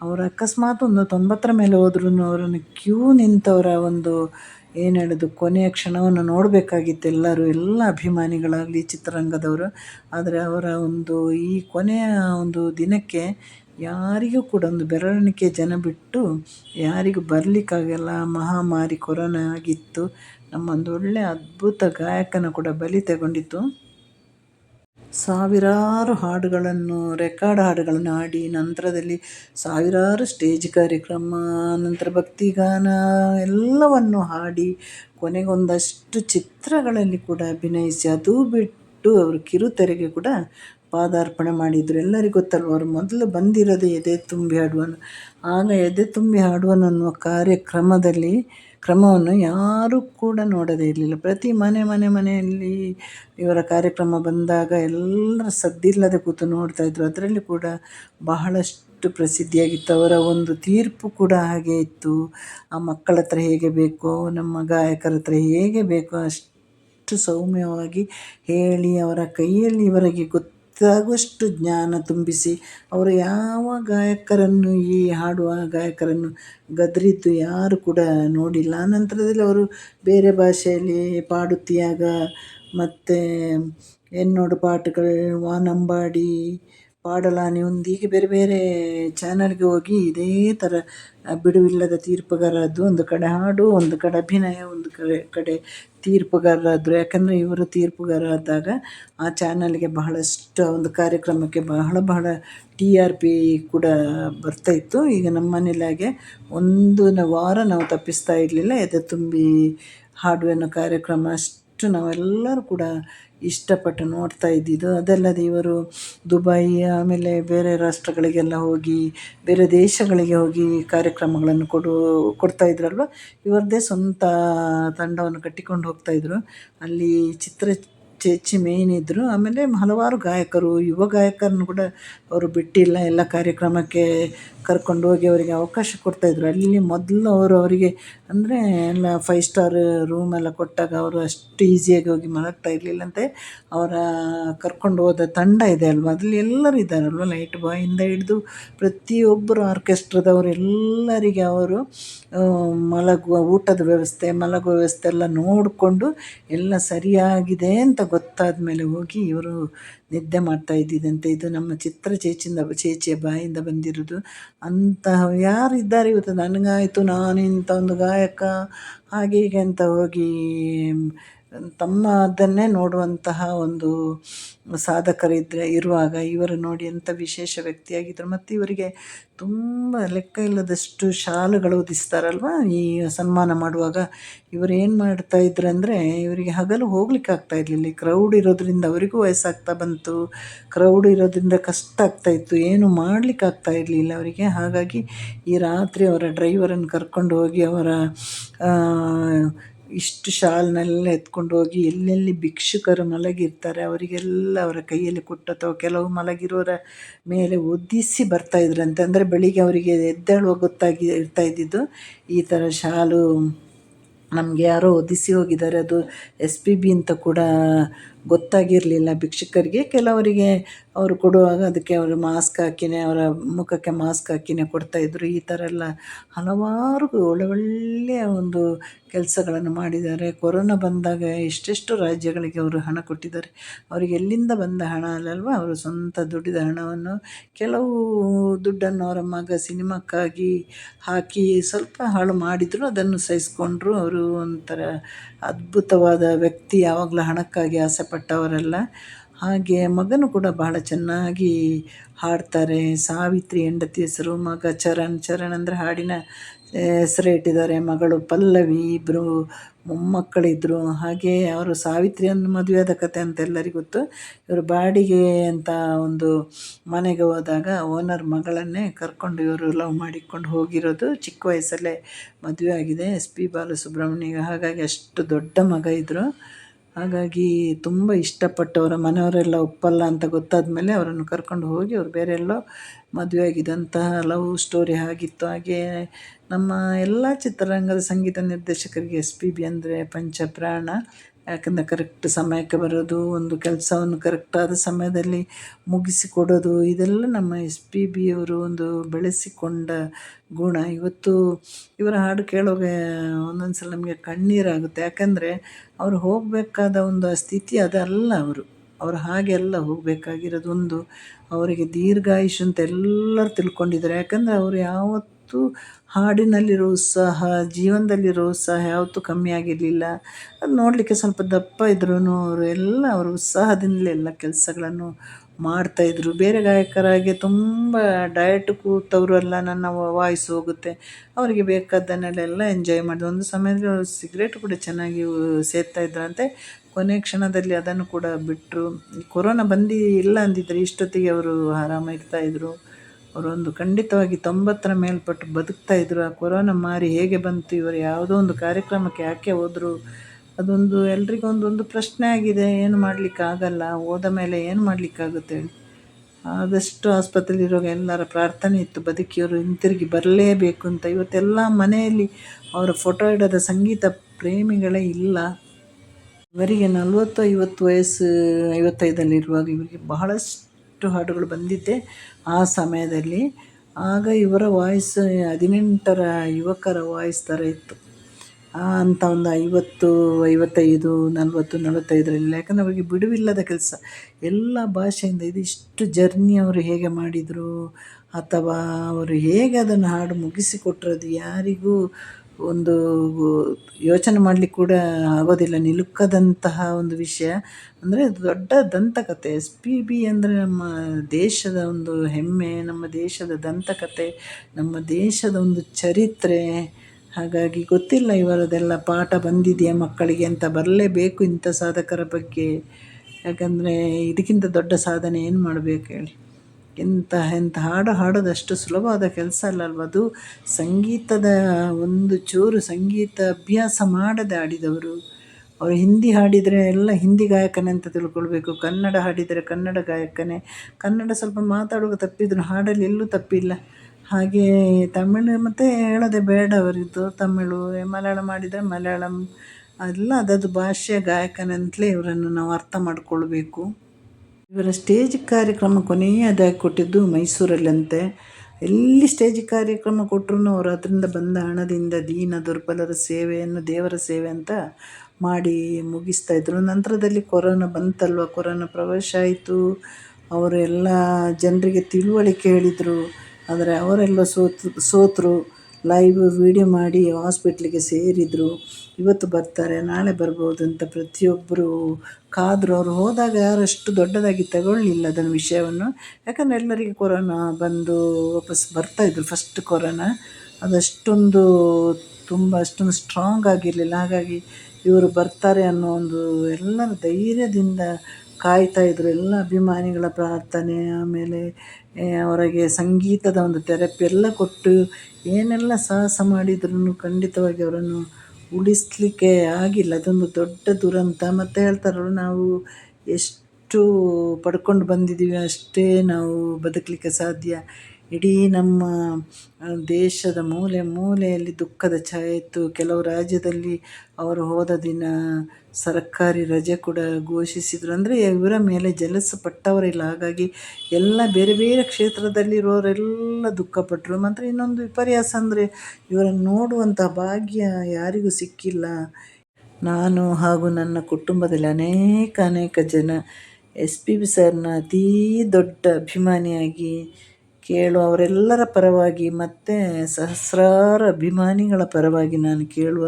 ಅವರು ಅಕಸ್ಮಾತ್ ಒಂದು ತೊಂಬತ್ತರ ಮೇಲೆ ಹೋದ್ರೂ ಅವರನ್ನು ಕ್ಯೂ ನಿಂತವರ ಒಂದು ಏನು ಹೇಳೋದು ಕೊನೆಯ ಕ್ಷಣವನ್ನು ನೋಡಬೇಕಾಗಿತ್ತು ಎಲ್ಲರೂ, ಎಲ್ಲ ಅಭಿಮಾನಿಗಳಾಗಲಿ ಚಿತ್ರರಂಗದವರು. ಆದರೆ ಅವರ ಒಂದು ಈ ಕೊನೆಯ ಒಂದು ದಿನಕ್ಕೆ ಯಾರಿಗೂ ಕೂಡ ಒಂದು ಬೆರಳೆಣಿಕೆ ಜನ ಬಿಟ್ಟು ಯಾರಿಗೂ ಬರಲಿಕ್ಕಾಗಲ್ಲ. ಮಹಾಮಾರಿ ಕೊರೋನಾ ಆಗಿತ್ತು. ನಮ್ಮೊಂದು ಒಳ್ಳೆಯ ಅದ್ಭುತ ಗಾಯಕನ ಕೂಡ ಬಲಿ ತಗೊಂಡಿತ್ತು. ಸಾವಿರಾರು ಹಾಡುಗಳನ್ನು, ರೆಕಾರ್ಡ್ ಹಾಡುಗಳನ್ನು ಹಾಡಿ, ನಂತರದಲ್ಲಿ ಸಾವಿರಾರು ಸ್ಟೇಜ್ ಕಾರ್ಯಕ್ರಮ, ನಂತರ ಭಕ್ತಿಗಾನ ಎಲ್ಲವನ್ನು ಹಾಡಿ, ಕೊನೆಗೊಂದಷ್ಟು ಚಿತ್ರಗಳಲ್ಲಿ ಕೂಡ ಅಭಿನಯಿಸಿ, ಅದು ಬಿಟ್ಟು ಅವರು ಕಿರುತೆರೆಗೆ ಕೂಡ ಪಾದಾರ್ಪಣೆ ಮಾಡಿದರು. ಎಲ್ಲರಿಗೂ ಗೊತ್ತಲ್ವ, ಅವರು ಮೊದಲು ಬಂದಿರೋದು ಎದೆ ತುಂಬಿ ಹಾಡುವನು. ಆಗ ಎದೆ ತುಂಬಿ ಹಾಡುವನು ಅನ್ನುವ ಕಾರ್ಯಕ್ರಮದಲ್ಲಿ ಕ್ರಮವನ್ನು ಯಾರೂ ಕೂಡ ನೋಡದೇ ಇರಲಿಲ್ಲ. ಪ್ರತಿ ಮನೆ ಮನೆ, ಮನೆಯಲ್ಲಿ ಇವರ ಕಾರ್ಯಕ್ರಮ ಬಂದಾಗ ಎಲ್ಲರ ಸದ್ದಿಲ್ಲದೆ ಕೂತು ನೋಡ್ತಾಯಿದ್ರು ಅದರಲ್ಲಿ ಕೂಡ ಬಹಳಷ್ಟು ಪ್ರಸಿದ್ಧಿಯಾಗಿತ್ತು. ಅವರ ಒಂದು ತೀರ್ಪು ಕೂಡ ಹಾಗೆ ಇತ್ತು. ಆ ಮಕ್ಕಳ ಹತ್ರ ಹೇಗೆ ಬೇಕೋ, ನಮ್ಮ ಗಾಯಕರ ಹತ್ರ ಹೇಗೆ ಬೇಕೋ ಅಷ್ಟು ಸೌಮ್ಯವಾಗಿ ಹೇಳಿ ಅವರ ಕೈಯಲ್ಲಿ ಇವರಿಗೆ ಗೊತ್ತು ಗೊತ್ತಾಗುವಷ್ಟು ಜ್ಞಾನ ತುಂಬಿಸಿ, ಅವರು ಯಾವ ಗಾಯಕರನ್ನು ಈ ಹಾಡುವ ಗಾಯಕರನ್ನು ಗದರಿದ್ದು ಯಾರು ಕೂಡ ನೋಡಿಲ್ಲ. ಆನಂತರದಲ್ಲಿ ಅವರು ಬೇರೆ ಭಾಷೆಯಲ್ಲಿ ಪಾಡುತ್ತೀಯಾಗ ಮತ್ತು ಎನ್ನೋಡು ಪಾಟುಗಳು ವಾನಂಬಾಡಿ ಪಾಡಲಾನೆ ಒಂದು ಹೀಗೆ ಬೇರೆ ಬೇರೆ ಚಾನಲ್ಗೆ ಹೋಗಿ ಇದೇ ಥರ ಬಿಡುವಿಲ್ಲದ ತೀರ್ಪುಗಾರರದ್ದು ಒಂದು ಕಡೆ ಹಾಡು, ಒಂದು ಕಡೆ ಅಭಿನಯ, ಒಂದು ಕಡೆ ಕಡೆ ತೀರ್ಪುಗಾರರಾದರು. ಯಾಕಂದರೆ ಇವರು ತೀರ್ಪುಗಾರರಾದಾಗ ಆ ಚಾನಲ್ಗೆ ಬಹಳಷ್ಟು ಒಂದು ಕಾರ್ಯಕ್ರಮಕ್ಕೆ ಬಹಳ ಬಹಳ ಟಿ ಆರ್ ಪಿ ಕೂಡ ಬರ್ತಾಯಿತ್ತು ಈಗ ನಮ್ಮ ಮನೇಲಾಗೆ ಒಂದು ವಾರ ನಾವು ತಪ್ಪಿಸ್ತಾ ಇರಲಿಲ್ಲ. ಎದೆ ತುಂಬಿ ಹಾಡುವೆನ್ನೋ ಕಾರ್ಯಕ್ರಮ ಅಷ್ಟು ನಾವೆಲ್ಲರೂ ಕೂಡ ಇಷ್ಟಪಟ್ಟು ನೋಡ್ತಾ ಇದ್ದಿದ್ದು. ಅದಲ್ಲದೆ ಇವರು ದುಬೈ, ಆಮೇಲೆ ಬೇರೆ ರಾಷ್ಟ್ರಗಳಿಗೆಲ್ಲ ಹೋಗಿ, ಬೇರೆ ದೇಶಗಳಿಗೆ ಹೋಗಿ ಕಾರ್ಯಕ್ರಮಗಳನ್ನು ಕೊಡು, ಕೊಡ್ತಾ ಇದ್ರಲ್ವ? ಇವರದ್ದೇ ಸ್ವಂತ ತಂಡವನ್ನು ಕಟ್ಟಿಕೊಂಡು ಹೋಗ್ತಾಯಿದ್ರು ಅಲ್ಲಿ ಚಿತ್ರ ಚೇಚಿ ಮೇನ್ ಇದ್ದರು ಆಮೇಲೆ ಹಲವಾರು ಗಾಯಕರು, ಯುವ ಗಾಯಕರನ್ನು ಕೂಡ ಅವರು ಬಿಟ್ಟಿಲ್ಲ. ಎಲ್ಲ ಕಾರ್ಯಕ್ರಮಕ್ಕೆ ಕರ್ಕೊಂಡು ಹೋಗಿ ಅವರಿಗೆ ಅವಕಾಶ ಕೊಡ್ತಾಯಿದ್ರು ಅಲ್ಲಿ ಮೊದಲು ಅವರು ಅವರಿಗೆ ಅಂದರೆ ಎಲ್ಲ ಫೈವ್ ಸ್ಟಾರ್ ರೂಮ್ ಎಲ್ಲ ಕೊಟ್ಟಾಗ ಅವರು ಅಷ್ಟು ಈಸಿಯಾಗಿ ಹೋಗಿ ಮಲಗ್ತಾ ಇರಲಿಲ್ಲಂತೆ ಅವರ ಕರ್ಕೊಂಡು ಹೋದ ತಂಡ ಇದೆ ಅಲ್ವಾ? ಅದರಲ್ಲಿ ಎಲ್ಲರೂ ಇದ್ದಾರಲ್ವ ಲೈಟ್ ಬಾಯಿಂದ ಹಿಡಿದು ಪ್ರತಿಯೊಬ್ಬರು ಆರ್ಕೆಸ್ಟ್ರಾದವರು ಎಲ್ಲರಿಗೆ ಅವರು ಮಲಗುವ ಊಟದ ವ್ಯವಸ್ಥೆ, ಮಲಗುವ ವ್ಯವಸ್ಥೆ ಎಲ್ಲ ನೋಡಿಕೊಂಡು ಎಲ್ಲ ಸರಿಯಾಗಿದೆ ಅಂತ ಗೊತ್ತಾದ ಮೇಲೆ ಹೋಗಿ ಇವರು ನಿದ್ದೆ ಮಾಡ್ತಾ ಇದ್ದಿದ್ದಂತೆ ಇದು ನಮ್ಮ ಚಿತ್ರ ಚೇಚಿಂದ, ಚೇಚಿಯ ಬಾಯಿಂದ ಬಂದಿರೋದು ಅಂತಹ ಯಾರು ಇದ್ದಾರೆ ಇವತ್ತು? ನನಗಾಯಿತು ನಾನು ಇಂಥ ಒಂದು ಗಾಯಕ. ಹಾಗೆ ಹೀಗೆ ಅಂತ ಹೋಗಿ ತಮ್ಮ ಅದನ್ನೇ ನೋಡುವಂತಹ ಒಂದು ಸಾಧಕರಿದ್ದರೆ ಇರುವಾಗ ಇವರು ನೋಡಿ ಎಂಥ ವಿಶೇಷ ವ್ಯಕ್ತಿಯಾಗಿದ್ದರು ಮತ್ತು ಇವರಿಗೆ ತುಂಬ ಲೆಕ್ಕ ಇಲ್ಲದಷ್ಟು ಶಾಲುಗಳು ಉದಿಸ್ತಾರಲ್ವಾ? ಈ ಸನ್ಮಾನ ಮಾಡುವಾಗ ಇವರು ಏನು ಮಾಡ್ತಾ ಇದ್ರು ಅಂದರೆ ಇವರಿಗೆ ಹಗಲು ಹೋಗ್ಲಿಕ್ಕೆ ಆಗ್ತಾ ಇರಲಿಲ್ಲ. ಕ್ರೌಡ್ ಇರೋದ್ರಿಂದ ಅವರಿಗೂ ವಯಸ್ಸಾಗ್ತಾ ಬಂತು. ಕ್ರೌಡ್ ಇರೋದ್ರಿಂದ ಕಷ್ಟ ಆಗ್ತಾಯಿತ್ತು ಏನು ಮಾಡ್ಲಿಕ್ಕೆ ಆಗ್ತಾ ಇರಲಿಲ್ಲ ಅವರಿಗೆ. ಹಾಗಾಗಿ ಈ ರಾತ್ರಿ ಅವರ ಡ್ರೈವರನ್ನು ಕರ್ಕೊಂಡು ಹೋಗಿ ಅವರ ಇಷ್ಟು ಶಾಲ್ನೆಲ್ಲ ಎತ್ಕೊಂಡು ಹೋಗಿ ಎಲ್ಲೆಲ್ಲಿ ಭಿಕ್ಷುಕರು ಮಲಗಿರ್ತಾರೆ, ಅವರಿಗೆಲ್ಲ ಅವರ ಕೈಯಲ್ಲಿ ಕೊಟ್ಟು ಅಥವಾ ಕೆಲವು ಮಲಗಿರೋರ ಮೇಲೆ ಒದಿಸಿ ಬರ್ತಾಯಿದ್ರಂತೆ ಅಂದರೆ ಬೆಳಿಗ್ಗೆ ಅವರಿಗೆ ಎದ್ದೇಳುವ ಗೊತ್ತಾಗಿ ಇರ್ತಾ ಇದ್ದಿದ್ದು, ಈ ಥರ ಶಾಲು ನಮಗೆ ಯಾರೋ ಒದಿಸಿ ಹೋಗಿದ್ದಾರೆ. ಅದು ಎಸ್ ಪಿ ಬಿ ಅಂತ ಕೂಡ ಗೊತ್ತಾಗಿರಲಿಲ್ಲ ಭಿಕ್ಷುಕರಿಗೆ. ಕೆಲವರಿಗೆ ಅವರು ಕೊಡುವಾಗ ಅದಕ್ಕೆ ಅವರು ಮಾಸ್ಕ್ ಹಾಕಿನೇ, ಅವರ ಮುಖಕ್ಕೆ ಮಾಸ್ಕ್ ಹಾಕಿನೇ ಕೊಡ್ತಾಯಿದ್ರು ಈ ಥರ ಎಲ್ಲ ಹಲವಾರು ಒಳ್ಳೊಳ್ಳೆಯ ಒಂದು ಕೆಲಸಗಳನ್ನು ಮಾಡಿದ್ದಾರೆ. ಕೊರೋನಾ ಬಂದಾಗ ಎಷ್ಟೆಷ್ಟು ರಾಜ್ಯಗಳಿಗೆ ಅವರು ಹಣ ಕೊಟ್ಟಿದ್ದಾರೆ. ಅವರಿಗೆ ಎಲ್ಲಿಂದ ಬಂದ ಹಣ ಅಲ್ಲಲ್ವ? ಅವರು ಸ್ವಂತ ದುಡಿದ ಹಣವನ್ನು. ಕೆಲವು ದುಡ್ಡನ್ನು ಅವರ ಮಗ ಸಿನಿಮಾಕ್ಕಾಗಿ ಹಾಕಿ ಸ್ವಲ್ಪ ಹಾಳು ಮಾಡಿದ್ರು. ಅದನ್ನು ಸಹಿಸ್ಕೊಂಡ್ರು. ಅವರು ಒಂಥರ ಅದ್ಭುತವಾದ ವ್ಯಕ್ತಿ. ಯಾವಾಗಲೂ ಹಣಕ್ಕಾಗಿ ಆಸೆ ಪಟ್ಟವರಲ್ಲ ಹಾಗೆ ಮಗನು ಕೂಡ ಬಹಳ ಚೆನ್ನಾಗಿ ಹಾಡ್ತಾರೆ. ಸಾವಿತ್ರಿ ಹೆಂಡತಿ ಹೆಸರು, ಮಗ ಚರಣ್. ಚರಣ್ ಅಂದರೆ ಹಾಡಿನ ಹೆಸರು ಇಟ್ಟಿದ್ದಾರೆ. ಮಗಳು ಪಲ್ಲವಿ ಇಬ್ಬರು ಮೊಮ್ಮಕ್ಕಳಿದ್ದರು ಹಾಗೆ ಅವರು ಸಾವಿತ್ರಿಯನ್ನು ಮದುವೆಯಾದ ಕತೆ ಅಂತ ಎಲ್ಲರಿಗೂ ಗೊತ್ತು. ಇವರು ಬಾಡಿಗೆ ಅಂತ ಒಂದು ಮನೆಗೆ ಹೋದಾಗ ಓನರ್ ಮಗಳನ್ನೇ ಕರ್ಕೊಂಡು ಇವರು ಲವ್ ಮಾಡಿಕೊಂಡು ಹೋಗಿರೋದು. ಚಿಕ್ಕ ವಯಸ್ಸಲ್ಲೇ ಮದುವೆ ಆಗಿದೆ. ಎಸ್ ಪಿ ಬಾಲಸುಬ್ರಹ್ಮಣ್ಯ ಹಾಗಾಗಿ ಅಷ್ಟು ದೊಡ್ಡ ಮಗ ಇದ್ದರು ಹಾಗಾಗಿ ತುಂಬ ಇಷ್ಟಪಟ್ಟು ಅವರ ಮನೆಯವರೆಲ್ಲ ಒಪ್ಪಲ್ಲ ಅಂತ ಗೊತ್ತಾದ ಮೇಲೆ ಅವರನ್ನು ಕರ್ಕೊಂಡು ಹೋಗಿ ಅವ್ರು ಬೇರೆ ಎಲ್ಲೋ ಮದುವೆ ಆಗಿದಂತಹ ಲವ್ ಸ್ಟೋರಿ ಆಗಿತ್ತು. ಹಾಗೆ ನಮ್ಮ ಎಲ್ಲ ಚಿತ್ರರಂಗದ ಸಂಗೀತ ನಿರ್ದೇಶಕರಿಗೆ ಎಸ್ ಪಿ ಬಿ ಅಂದರೆ ಪಂಚಪ್ರಾಣ ಯಾಕಂದರೆ ಕರೆಕ್ಟ್ ಸಮಯಕ್ಕೆ ಬರೋದು, ಒಂದು ಕೆಲಸವನ್ನು ಕರೆಕ್ಟಾದ ಸಮಯದಲ್ಲಿ ಮುಗಿಸಿಕೊಡೋದು, ಇದೆಲ್ಲ ನಮ್ಮ ಎಸ್ ಪಿ ಬಿ ಅವರು ಒಂದು ಬೆಳೆಸಿಕೊಂಡ ಗುಣ. ಇವತ್ತು ಇವರ ಹಾಡು ಕೇಳೋಗೆ ಒಂದೊಂದು ಸಲ ನಮಗೆ ಕಣ್ಣೀರಾಗುತ್ತೆ. ಯಾಕಂದರೆ ಅವರು ಹೋಗಬೇಕಾದ ಒಂದು ಸ್ಥಿತಿ ಅದಲ್ಲ ಅವರು. ಅವರು ಹಾಗೆಲ್ಲ ಹೋಗಬೇಕಾಗಿರೋದು ಒಂದು ಅವರಿಗೆ ದೀರ್ಘಾಯುಷ್ ಅಂತ ಎಲ್ಲರೂ ತಿಳ್ಕೊಂಡಿದ್ದಾರೆ. ಯಾಕಂದರೆ ಅವರು ಯಾವತ್ತೂ ಹಾಡಿನಲ್ಲಿರೋ ಉತ್ಸಾಹ, ಜೀವನದಲ್ಲಿರೋ ಉತ್ಸಾಹ ಯಾವತ್ತೂ ಕಮ್ಮಿ ಆಗಿರಲಿಲ್ಲ. ಅದು ನೋಡಲಿಕ್ಕೆ ಸ್ವಲ್ಪ ದಪ್ಪ ಇದ್ರೂ ಅವರು ಎಲ್ಲ ಅವರು ಉತ್ಸಾಹದಿಂದಲೇ ಎಲ್ಲ ಕೆಲಸಗಳನ್ನು ಮಾಡ್ತಾಯಿದ್ರು ಬೇರೆ ಗಾಯಕರಾಗಿ ತುಂಬ ಡಯಟ್ ಕೂತವರು ಎಲ್ಲ ನನ್ನ ವಾಯ್ಸ್ ಹೋಗುತ್ತೆ. ಅವರಿಗೆ ಬೇಕಾದ್ದನ್ನೆಲ್ಲ ಎಂಜಾಯ್ ಮಾಡಿದ್ರು ಒಂದು ಸಮಯದಲ್ಲಿ ಅವರು ಸಿಗರೇಟ್ ಕೂಡ ಚೆನ್ನಾಗಿ ಸೇದ್ತಾಯಿದ್ರಂತೆ ಕೊನೆ ಕ್ಷಣದಲ್ಲಿ ಅದನ್ನು ಕೂಡ ಬಿಟ್ಟರು ಕೊರೋನಾ ಬಂದು ಇಲ್ಲ ಅಂದಿದ್ದರೆ ಇಷ್ಟೊತ್ತಿಗೆ ಅವರು ಆರಾಮ ಇರ್ತಾಯಿದ್ರು ಅವರೊಂದು ಖಂಡಿತವಾಗಿ ತೊಂಬತ್ತರ ಮೇಲ್ಪಟ್ಟು ಬದುಕ್ತಾ ಇದ್ದರು ಆ ಕೊರೋನಾ ಮಾರಿ ಹೇಗೆ ಬಂತು, ಇವರು ಯಾವುದೋ ಒಂದು ಕಾರ್ಯಕ್ರಮಕ್ಕೆ ಯಾಕೆ ಹೋದರು? ಅದೊಂದು ಎಲ್ರಿಗೂ ಒಂದು ಪ್ರಶ್ನೆ ಆಗಿದೆ. ಏನು ಮಾಡಲಿಕ್ಕಾಗಲ್ಲ ಹೋದ ಮೇಲೆ ಏನು ಮಾಡಲಿಕ್ಕಾಗುತ್ತೆ ಹೇಳಿ. ಆದಷ್ಟು ಆಸ್ಪತ್ರೆಯಲ್ಲಿರುವಾಗ ಎಲ್ಲರ ಪ್ರಾರ್ಥನೆ ಇತ್ತು. ಬದುಕಿಯವರು ಹಿಂತಿರುಗಿ ಬರಲೇಬೇಕು ಅಂತ. ಇವತ್ತೆಲ್ಲ ಮನೆಯಲ್ಲಿ ಅವರ ಫೋಟೋ ಇಡದ ಸಂಗೀತ ಪ್ರೇಮಿಗಳೇ ಇಲ್ಲ. ಇವರಿಗೆ ನಲವತ್ತು ಐವತ್ತು ವಯಸ್ಸು, ಐವತ್ತೈದಲ್ಲಿರುವಾಗ ಇವರಿಗೆ ಬಹಳಷ್ಟು ಹಾಡುಗಳು ಬಂದಿದ್ದೆ ಆ ಸಮಯದಲ್ಲಿ. ಆಗ ಇವರ ವಾಯ್ಸ್, ಹದಿನೆಂಟರ ಯುವಕರ ವಾಯ್ಸ್ ಥರ ಇತ್ತು. ಅಂಥ ಒಂದು ಐವತ್ತು, ಐವತ್ತೈದು, ನಲವತ್ತು, ನಲವತ್ತೈದರಲ್ಲಿ. ಯಾಕಂದರೆ ಅವರಿಗೆ ಬಿಡುವಿಲ್ಲದ ಕೆಲಸ. ಎಲ್ಲ ಭಾಷೆಯಿಂದ ಇದಿಷ್ಟು ಜರ್ನಿ ಅವರು ಹೇಗೆ ಮಾಡಿದರು, ಅಥವಾ ಅವರು ಹೇಗೆ ಅದನ್ನು ಹಾಡು ಮುಗಿಸಿಕೊಟ್ರು ಅದು ಯಾರಿಗೂ ಒಂದು ಯೋಚನೆ ಮಾಡಲಿಕ್ಕೆ ಕೂಡ ಆಗೋದಿಲ್ಲ. ನಿಲುಕದಂತಹ ಒಂದು ವಿಷಯ. ಅಂದರೆ ದೊಡ್ಡ ದಂತಕತೆ. ಎಸ್ ಪಿ ಬಿ ಅಂದರೆ ನಮ್ಮ ದೇಶದ ಒಂದು ಹೆಮ್ಮೆ, ನಮ್ಮ ದೇಶದ ದಂತಕತೆ, ನಮ್ಮ ದೇಶದ ಒಂದು ಚರಿತ್ರೆ. ಹಾಗಾಗಿ ಗೊತ್ತಿಲ್ಲ ಇವರದೆಲ್ಲ ಪಾಠ ಬಂದಿದೆಯಾ ಮಕ್ಕಳಿಗೆ ಅಂತ. ಬರಲೇಬೇಕು ಇಂಥ ಸಾಧಕರ ಬಗ್ಗೆ. ಯಾಕಂದರೆ ಇದಕ್ಕಿಂತ ದೊಡ್ಡ ಸಾಧನೆ ಏನು ಮಾಡಬೇಕು ಹೇಳಿ. ಎಂಥ ಎಂಥ ಹಾಡು ಹಾಡೋದಷ್ಟು ಸುಲಭವಾದ ಕೆಲಸ ಅಲ್ಲಲ್ವ ಅದು? ಸಂಗೀತದ ಒಂದು ಚೂರು ಸಂಗೀತ ಅಭ್ಯಾಸ ಮಾಡದೆ ಆಡಿದವರು ಅವರು ಹಿಂದಿ ಹಾಡಿದರೆ ಎಲ್ಲ ಹಿಂದಿ ಗಾಯಕನೇ ಅಂತ ತಿಳ್ಕೊಳ್ಬೇಕು. ಕನ್ನಡ ಹಾಡಿದರೆ ಕನ್ನಡ ಗಾಯಕನೇ. ಕನ್ನಡ ಸ್ವಲ್ಪ ಮಾತಾಡುವಾಗ ತಪ್ಪಿದ್ರು ಹಾಡಲ್ಲಿ ಎಲ್ಲೂ ತಪ್ಪಿಲ್ಲ. ಹಾಗೆ ತಮಿಳು ಮತ್ತು ಹೇಳೋದೇ ಬೇಡ ಅವರಿದ್ದು. ತಮಿಳು, ಮಲಯಾಳಂ ಮಾಡಿದರೆ ಮಲಯಾಳಂ. ಎಲ್ಲ ಅದದು ಭಾಷೆಯ ಗಾಯಕನಂತಲೇ ಇವರನ್ನು ನಾವು ಅರ್ಥ ಮಾಡಿಕೊಳ್ಬೇಕು. ಇವರ ಸ್ಟೇಜ್ ಕಾರ್ಯಕ್ರಮ ಕೊನೆಯದಾಗಿ ಕೊಟ್ಟಿದ್ದು ಮೈಸೂರಲ್ಲಂತೆ. ಎಲ್ಲಿ ಸ್ಟೇಜ್ ಕಾರ್ಯಕ್ರಮ ಕೊಟ್ಟರು ಅವರು ಅದರಿಂದ ಬಂದ ಹಣದಿಂದ ದೀನ, ದುರ್ಬಲರ ಸೇವೆಯನ್ನು, ದೇವರ ಸೇವೆ ಅಂತ ಮಾಡಿ ಮುಗಿಸ್ತಾ ಇದ್ರು. ನಂತರದಲ್ಲಿ ಕೊರೋನಾ ಬಂತಲ್ವ? ಕೊರೋನಾ ಪ್ರವೇಶ ಆಯಿತು. ಅವರು ಜನರಿಗೆ ತಿಳುವಳಿಕೆ ಹೇಳಿದರು. ಆದರೆ ಅವರೆಲ್ಲ ಸೋತು, ಸೋತರು. ಲೈವ್ ವೀಡಿಯೋ ಮಾಡಿ ಹಾಸ್ಪಿಟ್ಲಿಗೆ ಸೇರಿದರು. ಇವತ್ತು ಬರ್ತಾರೆ, ನಾಳೆ ಬರ್ಬೋದು ಅಂತ ಪ್ರತಿಯೊಬ್ಬರು ಕಾದರು ಅವರು ಹೋದಾಗ ಯಾರು ಅಷ್ಟು ದೊಡ್ಡದಾಗಿ ತಗೊಳ್ಳಿಲ್ಲ ಅದನ್ನು ವಿಷಯವನ್ನು. ಯಾಕಂದರೆ ಎಲ್ಲರಿಗೆ ಕೊರೋನಾ ಬಂದು ವಾಪಸ್ ಬರ್ತಾಯಿದ್ರು ಫಸ್ಟ್ ಕೊರೋನಾ. ಅದಷ್ಟೊಂದು ತುಂಬ, ಅಷ್ಟೊಂದು ಸ್ಟ್ರಾಂಗ್ ಆಗಿರಲಿಲ್ಲ. ಹಾಗಾಗಿ ಇವರು ಬರ್ತಾರೆ ಅನ್ನೋ ಒಂದು ಎಲ್ಲರ ಧೈರ್ಯದಿಂದ ಕಾಯ್ತಾ ಇದ್ರು. ಎಲ್ಲ ಅಭಿಮಾನಿಗಳ ಪ್ರಾರ್ಥನೆ, ಆಮೇಲೆ ಅವರಿಗೆ ಸಂಗೀತದ ಒಂದು ಥೆರಪಿ ಎಲ್ಲ ಕೊಟ್ಟು ಏನೆಲ್ಲ ಸಾಹಸ ಮಾಡಿದ್ರೂ ಖಂಡಿತವಾಗಿ ಅವರನ್ನು ಉಳಿಸಲಿಕ್ಕೆ ಆಗಿಲ್ಲ. ಅದೊಂದು ದೊಡ್ಡ ದುರಂತ. ಮತ್ತು ಹೇಳ್ತಾರಲ್ಲ ನಾವು ಎಷ್ಟು ಪಡ್ಕೊಂಡು ಬಂದಿದ್ದೀವಿ, ಅಷ್ಟೇ ನಾವು ಬದುಕಲಿಕ್ಕೆ ಸಾಧ್ಯ. ಇಡೀ ನಮ್ಮ ದೇಶದ ಮೂಲೆ ಮೂಲೆಯಲ್ಲಿ ದುಃಖದ ಛಾಯೆ ಇತ್ತು. ಕೆಲವು ರಾಜ್ಯದಲ್ಲಿ ಅವರು ಹೋದ ದಿನ ಸರ್ಕಾರಿ ರಜೆ ಕೂಡ ಘೋಷಿಸಿದರು. ಅಂದರೆ ಇವರ ಮೇಲೆ ಜಲಸ ಪಟ್ಟವರಿಲ್ಲ ಹಾಗಾಗಿ ಎಲ್ಲ ಬೇರೆ ಬೇರೆ ಕ್ಷೇತ್ರದಲ್ಲಿರೋರೆಲ್ಲ ದುಃಖಪಟ್ಟರು ಮಾತ್ರ ಇನ್ನೊಂದು ವಿಪರ್ಯಾಸ ಅಂದರೆ ಇವರನ್ನು ನೋಡುವಂಥ ಭಾಗ್ಯ ಯಾರಿಗೂ ಸಿಕ್ಕಿಲ್ಲ. ನಾನು ಹಾಗೂ ನನ್ನ ಕುಟುಂಬದಲ್ಲಿ ಅನೇಕ ಅನೇಕ ಜನ ಎಸ್ ಪಿ ಬಿ ಸರ್ನ ಅತೀ ದೊಡ್ಡ ಅಭಿಮಾನಿಯಾಗಿ ಕೇಳುವವರೆಲ್ಲರ ಪರವಾಗಿ ಮತ್ತು ಸಹಸ್ರಾರು ಅಭಿಮಾನಿಗಳ ಪರವಾಗಿ ನಾನು ಕೇಳುವ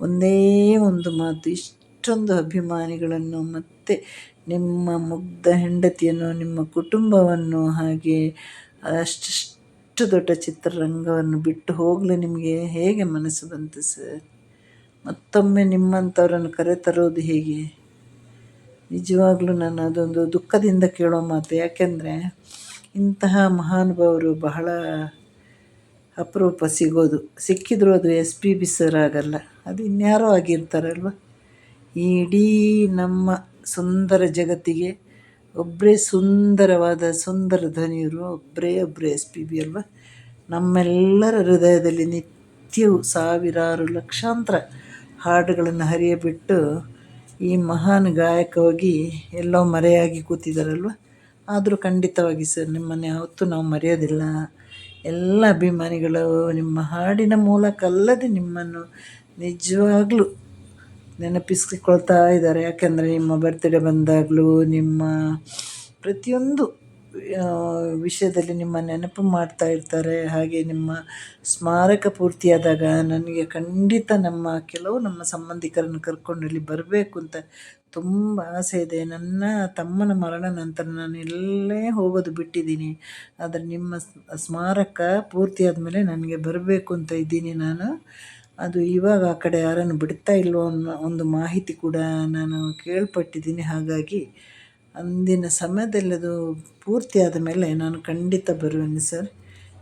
ಒಂದೇ ಒಂದು ಮಾತು, ಇಷ್ಟೊಂದು ಅಭಿಮಾನಿಗಳನ್ನು ಮತ್ತು ನಿಮ್ಮ ಮುಗ್ಧ ಹೆಂಡತಿಯನ್ನು, ನಿಮ್ಮ ಕುಟುಂಬವನ್ನು ಹಾಗೆ ಅಷ್ಟಿಷ್ಟು ದೊಡ್ಡ ಚಿತ್ರರಂಗವನ್ನು ಬಿಟ್ಟು ಹೋಗಲು ನಿಮಗೆ. ಹೇಗೆ ಮನಸ್ಸು ಬಂತು ಸರ್? ಮತ್ತೊಮ್ಮೆ ನಿಮ್ಮಂಥವರನ್ನು ಕರೆತರೋದು ಹೇಗೆ? ನಿಜವಾಗ್ಲೂ ನಾನು ಅದೊಂದು ದುಃಖದಿಂದ ಕೇಳೋ ಮಾತು, ಯಾಕೆಂದರೆ ಇಂತಹ ಮಹಾನುಭಾವರು ಬಹಳ ಅಪರೂಪ ಸಿಗೋದು. ಸಿಕ್ಕಿದ್ರು ಅದು ಎಸ್ ಪಿ ಬಿ ಸರ್ ಆಗಲ್ಲ. ಅದು ಇನ್ಯಾರೋ ಆಗಿರ್ತಾರಲ್ವ? ಇಡೀ ನಮ್ಮ ಸುಂದರ ಜಗತ್ತಿಗೆ ಒಬ್ಬರೇ ಸುಂದರವಾದ ಸುಂದರ ಧ್ವನಿಯರು ಒಬ್ಬರೇ ಒಬ್ಬರೇ ಎಸ್ ಪಿ ಬಿ ಅಲ್ವ? ನಮ್ಮೆಲ್ಲರ ಹೃದಯದಲ್ಲಿ ನಿತ್ಯವೂ ಸಾವಿರಾರು ಲಕ್ಷಾಂತರ ಹಾಡುಗಳನ್ನು ಹರಿಯಬಿಟ್ಟು ಈ ಮಹಾನ್ ಗಾಯಕ ಹೋಗಿ ಎಲ್ಲೋ ಮರೆಯಾಗಿ ಕೂತಿದ್ದಾರಲ್ವ ಆದರೂ ಖಂಡಿತವಾಗಿ ಸರ್ ನಿಮ್ಮನ್ನು ಯಾವತ್ತೂ ನಾವು ಮರೆಯೋದಿಲ್ಲ. ಎಲ್ಲ ಅಭಿಮಾನಿಗಳು ನಿಮ್ಮ ಹಾಡಿನ ಮೂಲಕ ಅಲ್ಲದೆ ನಿಮ್ಮನ್ನು ನಿಜವಾಗ್ಲೂ ನೆನಪಿಸಿಕೊಳ್ತಾ ಇದ್ದಾರೆ. ಯಾಕೆಂದರೆ ನಿಮ್ಮ ಬರ್ತ್ಡೇ ಬಂದಾಗಲೂ ನಿಮ್ಮ ಪ್ರತಿಯೊಂದು ವಿಷಯದಲ್ಲಿ ನಿಮ್ಮ ನೆನಪು ಮಾಡ್ತಾ ಇರ್ತಾರೆ. ಹಾಗೆ ನಿಮ್ಮ ಸ್ಮಾರಕ ಪೂರ್ತಿಯಾದಾಗ ನನಗೆ ಖಂಡಿತ ನಮ್ಮ ಕೆಲವು ನಮ್ಮ ಸಂಬಂಧಿಕರನ್ನು ಕರ್ಕೊಂಡು ಇಲ್ಲಿ ಬರಬೇಕು ಅಂತ ತುಂಬ ಆಸೆ ಇದೆ. ನನ್ನ ತಮ್ಮನ ಮರಣ ನಂತರ ನಾನು ಎಲ್ಲೇ ಹೋಗೋದು ಬಿಟ್ಟಿದ್ದೀನಿ. ಆದರೆ ನಿಮ್ಮ ಸ್ಮಾರಕ ಪೂರ್ತಿ ಆದಮೇಲೆ ನನಗೆ ಬರಬೇಕು ಅಂತ ಇದ್ದೀನಿ ನಾನು. ಅದು ಇವಾಗ ಆ ಕಡೆ ಯಾರನ್ನು ಬಿಡ್ತಾ ಇಲ್ವೋ ಅನ್ನೋ ಒಂದು ಮಾಹಿತಿ ಕೂಡ ನಾನು ಕೇಳ್ಪಟ್ಟಿದ್ದೀನಿ. ಹಾಗಾಗಿ ಅಂದಿನ ಸಮಯದಲ್ಲಿ ಅದು ಪೂರ್ತಿ ಆದ ಮೇಲೆ ನಾನು ಖಂಡಿತ ಬರುವೆನು ಸರ್.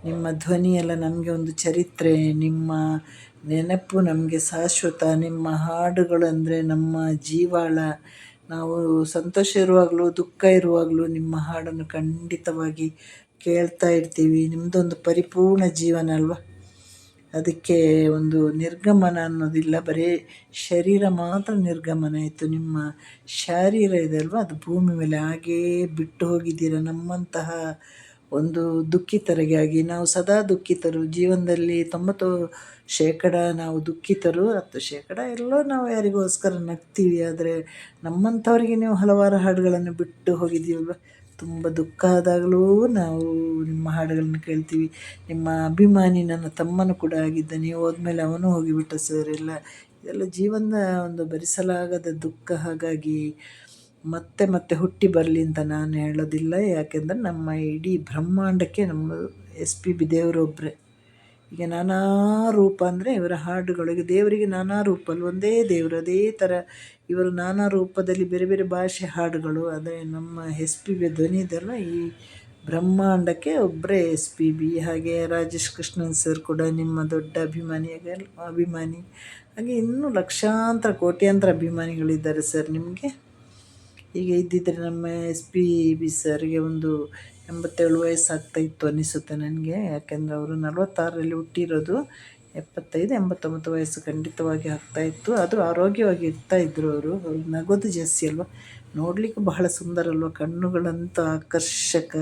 ನಿಮ್ಮ ಧ್ವನಿಯೆಲ್ಲ ನನಗೆ ಒಂದು ಚರಿತ್ರೆ, ನಿಮ್ಮ ನೆನಪು ನಮಗೆ ಶಾಶ್ವತ. ನಿಮ್ಮ ಹಾಡುಗಳಂದರೆ ನಮ್ಮ ಜೀವಾಳ. ನಾವು ಸಂತೋಷ ಇರುವಾಗಲೂ, ದುಃಖ ಇರುವಾಗಲೂ ನಿಮ್ಮ ಹಾಡನ್ನು ಖಂಡಿತವಾಗಿ ಕೇಳ್ತಾ ಇರ್ತೀವಿ. ನಿಮ್ಮದೊಂದು ಪರಿಪೂರ್ಣ ಜೀವನ ಅಲ್ವಾ? ಅದಕ್ಕೆ ಒಂದು ನಿರ್ಗಮನ ಅನ್ನೋದಿಲ್ಲ, ಬರೀ ಶರೀರ ಮಾತ್ರ ನಿರ್ಗಮನ ಇತ್ತು ನಿಮ್ಮ ಶಾರೀರ ಇದೆ ಅಲ್ವಾ? ಅದು ಭೂಮಿ ಮೇಲೆ ಹಾಗೇ ಬಿಟ್ಟು ಹೋಗಿದ್ದೀರ? ನಮ್ಮಂತಹ ಒಂದು ದುಃಖಿತರಿಗಾಗಿ. ನಾವು ಸದಾ ದುಃಖಿತರು. ಜೀವನದಲ್ಲಿ ತೊಂಬತ್ತು ಶೇಕಡ ನಾವು ದುಃಖಿತರು, ಹತ್ತು ಶೇಕಡ ಎಲ್ಲೋ ನಾವು ಯಾರಿಗೋಸ್ಕರ ನಗ್ತೀವಿ. ಆದರೆ ನಮ್ಮಂಥವ್ರಿಗೆ ನೀವು ಹಲವಾರು ಹಾಡುಗಳನ್ನು ಬಿಟ್ಟು ಹೋಗಿದ್ದೀವಲ್ವ? ತುಂಬ ದುಃಖ ಆದಾಗಲೂ ನಾವು ನಿಮ್ಮ ಹಾಡುಗಳನ್ನು ಕೇಳ್ತೀವಿ. ನಿಮ್ಮ ಅಭಿಮಾನಿ ನನ್ನ ತಮ್ಮನು ಕೂಡ ಆಗಿದ್ದ, ನೀವು ಹೋದ್ಮೇಲೆ ಅವನು ಹೋಗಿಬಿಟ್ಟ ಸರ್. ಎಲ್ಲ, ಇದೆಲ್ಲ ಜೀವನದ ಒಂದು ಭರಿಸಲಾಗದ ದುಃಖ. ಹಾಗಾಗಿ ಮತ್ತೆ ಮತ್ತೆ ಹುಟ್ಟಿ ಬರಲಿ ಅಂತ ನಾನು ಹೇಳೋದಿಲ್ಲ. ಯಾಕೆಂದರೆ ನಮ್ಮ ಇಡೀ ಬ್ರಹ್ಮಾಂಡಕ್ಕೆ ನಮ್ಮ ಎಸ್ ಪಿ ಬಿ ಈಗ ನಾನಾ ರೂಪ ಅಂದರೆ ಇವರ ಹಾಡುಗಳಿಗೆ ದೇವರಿಗೆ ನಾನಾ ರೂಪ ಅಲ್ಲ ಒಂದೇ ದೇವರು, ಅದೇ ಥರ ಇವರು ನಾನಾ ರೂಪದಲ್ಲಿ ಬೇರೆ ಬೇರೆ ಭಾಷೆ ಹಾಡುಗಳು ಆದರೆ ನಮ್ಮ ಎಸ್ ಪಿ ಬಿ ಧ್ವನಿ ಈ ಬ್ರಹ್ಮಾಂಡಕ್ಕೆ ಒಬ್ಬರೇ ಎಸ್ ಪಿ ಬಿ, ಹಾಗೆ ರಾಜೇಶ್ ಕೃಷ್ಣನ್ ಸರ್ ಕೂಡ ನಿಮ್ಮ ದೊಡ್ಡ ಅಭಿಮಾನಿ, ಹಾಗೆ ಅಭಿಮಾನಿ, ಹಾಗೆ ಇನ್ನೂ ಲಕ್ಷಾಂತರ, ಕೋಟ್ಯಾಂತರ ಅಭಿಮಾನಿಗಳಿದ್ದಾರೆ ಸರ್ ನಿಮಗೆ. ಈಗ ಇದ್ದಿದ್ದರೆ ನಮ್ಮ ಎಸ್ ಪಿ ಬಿ ಸರ್ಗೆ ಒಂದು ಎಂಬತ್ತೇಳು ವಯಸ್ಸಾಗ್ತಾಯಿತ್ತು ಅನಿಸುತ್ತೆ ನನಗೆ. ಯಾಕೆಂದರೆ ಅವರು ನಲವತ್ತಾರರಲ್ಲಿ ಹುಟ್ಟಿರೋದು. ಎಪ್ಪತ್ತೈದು, ಎಂಬತ್ತೊಂಬತ್ತು ವಯಸ್ಸು ಖಂಡಿತವಾಗಿ ಆಗ್ತಾಯಿತ್ತು. ಆದರೂ ಆರೋಗ್ಯವಾಗಿ ಇರ್ತಾ ಇದ್ದರು ಅವರು. ಅವ್ರು ನಗೋದು ಜಾಸ್ತಿ ಅಲ್ವಾ? ನೋಡಲಿಕ್ಕೂ ಬಹಳ ಸುಂದರ ಅಲ್ವಾ? ಕಣ್ಣುಗಳಂತೂ ಆಕರ್ಷಕ.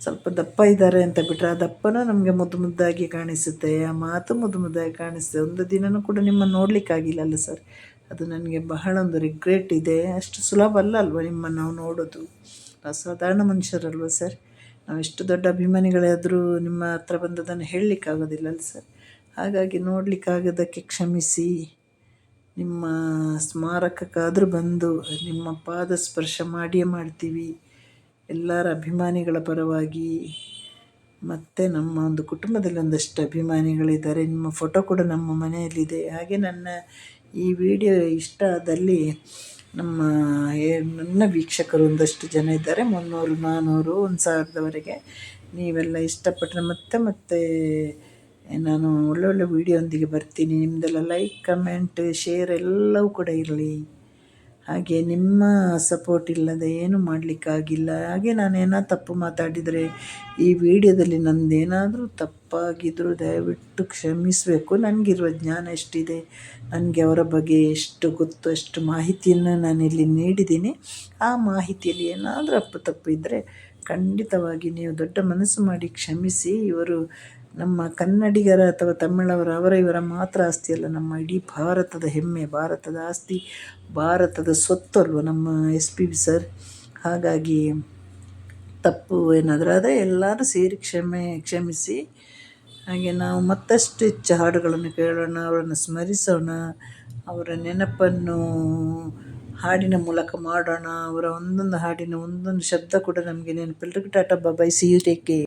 ಸ್ವಲ್ಪ ದಪ್ಪ ಇದ್ದಾರೆ ಅಂತ ಬಿಟ್ಟರೆ ಆ ದಪ್ಪನೂ ನಮಗೆ ಮುದ್ದು ಮುದ್ದಾಗಿ ಕಾಣಿಸುತ್ತೆ. ಆ ಮಾತು ಮುದ್ದು ಮುದ್ದಾಗಿ ಕಾಣಿಸುತ್ತೆ. ಒಂದು ದಿನನೂ ಕೂಡ ನಿಮ್ಮನ್ನು ನೋಡಲಿಕ್ಕಾಗಿಲ್ಲಲ್ಲ ಸರ್? ಅದು ನನಗೆ ಬಹಳ ಒಂದು ರಿಗ್ರೆಟ್ ಇದೆ. ಅಷ್ಟು ಸುಲಭ ಅಲ್ಲ ಅಲ್ವ ನಿಮ್ಮನ್ನು ನಾವು ನೋಡೋದು? ನಾವು ಸಾಧಾರಣ ಮನುಷ್ಯರಲ್ವ ಸರ್? ನಾವು ಎಷ್ಟು ದೊಡ್ಡ ಅಭಿಮಾನಿಗಳಾದರೂ ನಿಮ್ಮ ಹತ್ರ ಬಂದದನ್ನು ಹೇಳಲಿಕ್ಕಾಗೋದಿಲ್ಲಲ್ಲ ಸರ್? ಹಾಗಾಗಿ ನೋಡಲಿಕ್ಕಾಗದಕ್ಕೆ ಕ್ಷಮಿಸಿ. ನಿಮ್ಮ ಸ್ಮಾರಕಕ್ಕಾದರೂ ಬಂದು ನಿಮ್ಮ ಪಾದ ಸ್ಪರ್ಶ ಮಾಡಿಯೇ ಮಾಡ್ತೀವಿ. ಎಲ್ಲರ ಅಭಿಮಾನಿಗಳ ಪರವಾಗಿ. ಮತ್ತು ನಮ್ಮ ಒಂದು ಕುಟುಂಬದಲ್ಲಿ ಒಂದಷ್ಟು ಅಭಿಮಾನಿಗಳಿದ್ದಾರೆ. ನಿಮ್ಮ ಫೋಟೋ ಕೂಡ ನಮ್ಮ ಮನೆಯಲ್ಲಿದೆ. ಹಾಗೆ ನನ್ನ ಈ ವಿಡಿಯೋ ಇಷ್ಟ ಆದಲ್ಲಿ ನಮ್ಮ ನನ್ನ ವೀಕ್ಷಕರು ಒಂದಷ್ಟು ಜನ ಇದ್ದಾರೆ. ಮುನ್ನೂರು ನಾನ್ನೂರು ಒಂದು ಸಾವಿರದವರೆಗೆ. ನೀವೆಲ್ಲ ಇಷ್ಟಪಟ್ಟರೆ ಮತ್ತೆ ಮತ್ತೆ ನಾನು ಒಳ್ಳೊಳ್ಳೆ ವೀಡಿಯೋ ಒಂದಿಗೆ ಬರ್ತೀನಿ. ನಿಮ್ಮದೆಲ್ಲ ಲೈಕ್ ಕಮೆಂಟ್ ಶೇರ್ ಎಲ್ಲವೂ ಕೂಡ ಇರಲಿ. ಹಾಗೆ ನಿಮ್ಮ ಸಪೋರ್ಟ್ ಇಲ್ಲದೆ ಏನು ಮಾಡಲಿಕ್ಕಾಗಿಲ್ಲ. ಹಾಗೆ ನಾನೇನೋ ತಪ್ಪು ಮಾತಾಡಿದರೆ ಈ ವಿಡಿಯೋದಲ್ಲಿ ನಂದೇನಾದರೂ ತಪ್ಪಾಗಿದ್ದರೂ ದಯವಿಟ್ಟು ಕ್ಷಮಿಸಬೇಕು. ನನಗಿರುವ ಜ್ಞಾನ ಎಷ್ಟಿದೆ, ನನಗೆ ಅವರ ಬಗ್ಗೆ ಎಷ್ಟು ಗೊತ್ತು, ಅಷ್ಟು ಮಾಹಿತಿಯನ್ನು ನಾನಿಲ್ಲಿ ನೀಡಿದ್ದೀನಿ. ಆ ಮಾಹಿತಿಯಲ್ಲಿ ಏನಾದರೂ ಅಪ್ಪು ತಪ್ಪು ಇದ್ದರೆ ಖಂಡಿತವಾಗಿ ನೀವು ದೊಡ್ಡ ಮನಸ್ಸು ಮಾಡಿ ಕ್ಷಮಿಸಿ. ಇವರು ನಮ್ಮ ಕನ್ನಡಿಗರ ಅಥವಾ ತಮಿಳವರ, ಅವರ ಇವರ ಮಾತ್ರ ಆಸ್ತಿಯಲ್ಲ ನಮ್ಮ ಇಡೀ ಭಾರತದ ಹೆಮ್ಮೆ, ಭಾರತದ ಆಸ್ತಿ, ಭಾರತದ ಸೊತ್ತು ಅಲ್ವ ನಮ್ಮ ಎಸ್ ಪಿ ಬಿ ಸರ್. ಹಾಗಾಗಿ ತಪ್ಪು ಏನಾದರೂ ಆದರೆ ಎಲ್ಲರೂ ಸೇರಿ ಕ್ಷಮೆ, ಕ್ಷಮಿಸಿ. ಹಾಗೆ ನಾವು ಮತ್ತಷ್ಟು ಹೆಚ್ಚು ಹಾಡುಗಳನ್ನು ಕೇಳೋಣ, ಅವರನ್ನು ಸ್ಮರಿಸೋಣ, ಅವರ ನೆನಪನ್ನು ಹಾಡಿನ ಮೂಲಕ ಮಾಡೋಣ, ಅವರ ಒಂದೊಂದು ಹಾಡಿನ ಒಂದೊಂದು ಶಬ್ದ ಕೂಡ ನಮಗೆ ನೆನಪಿಲ್ಲ tata bye bye see you take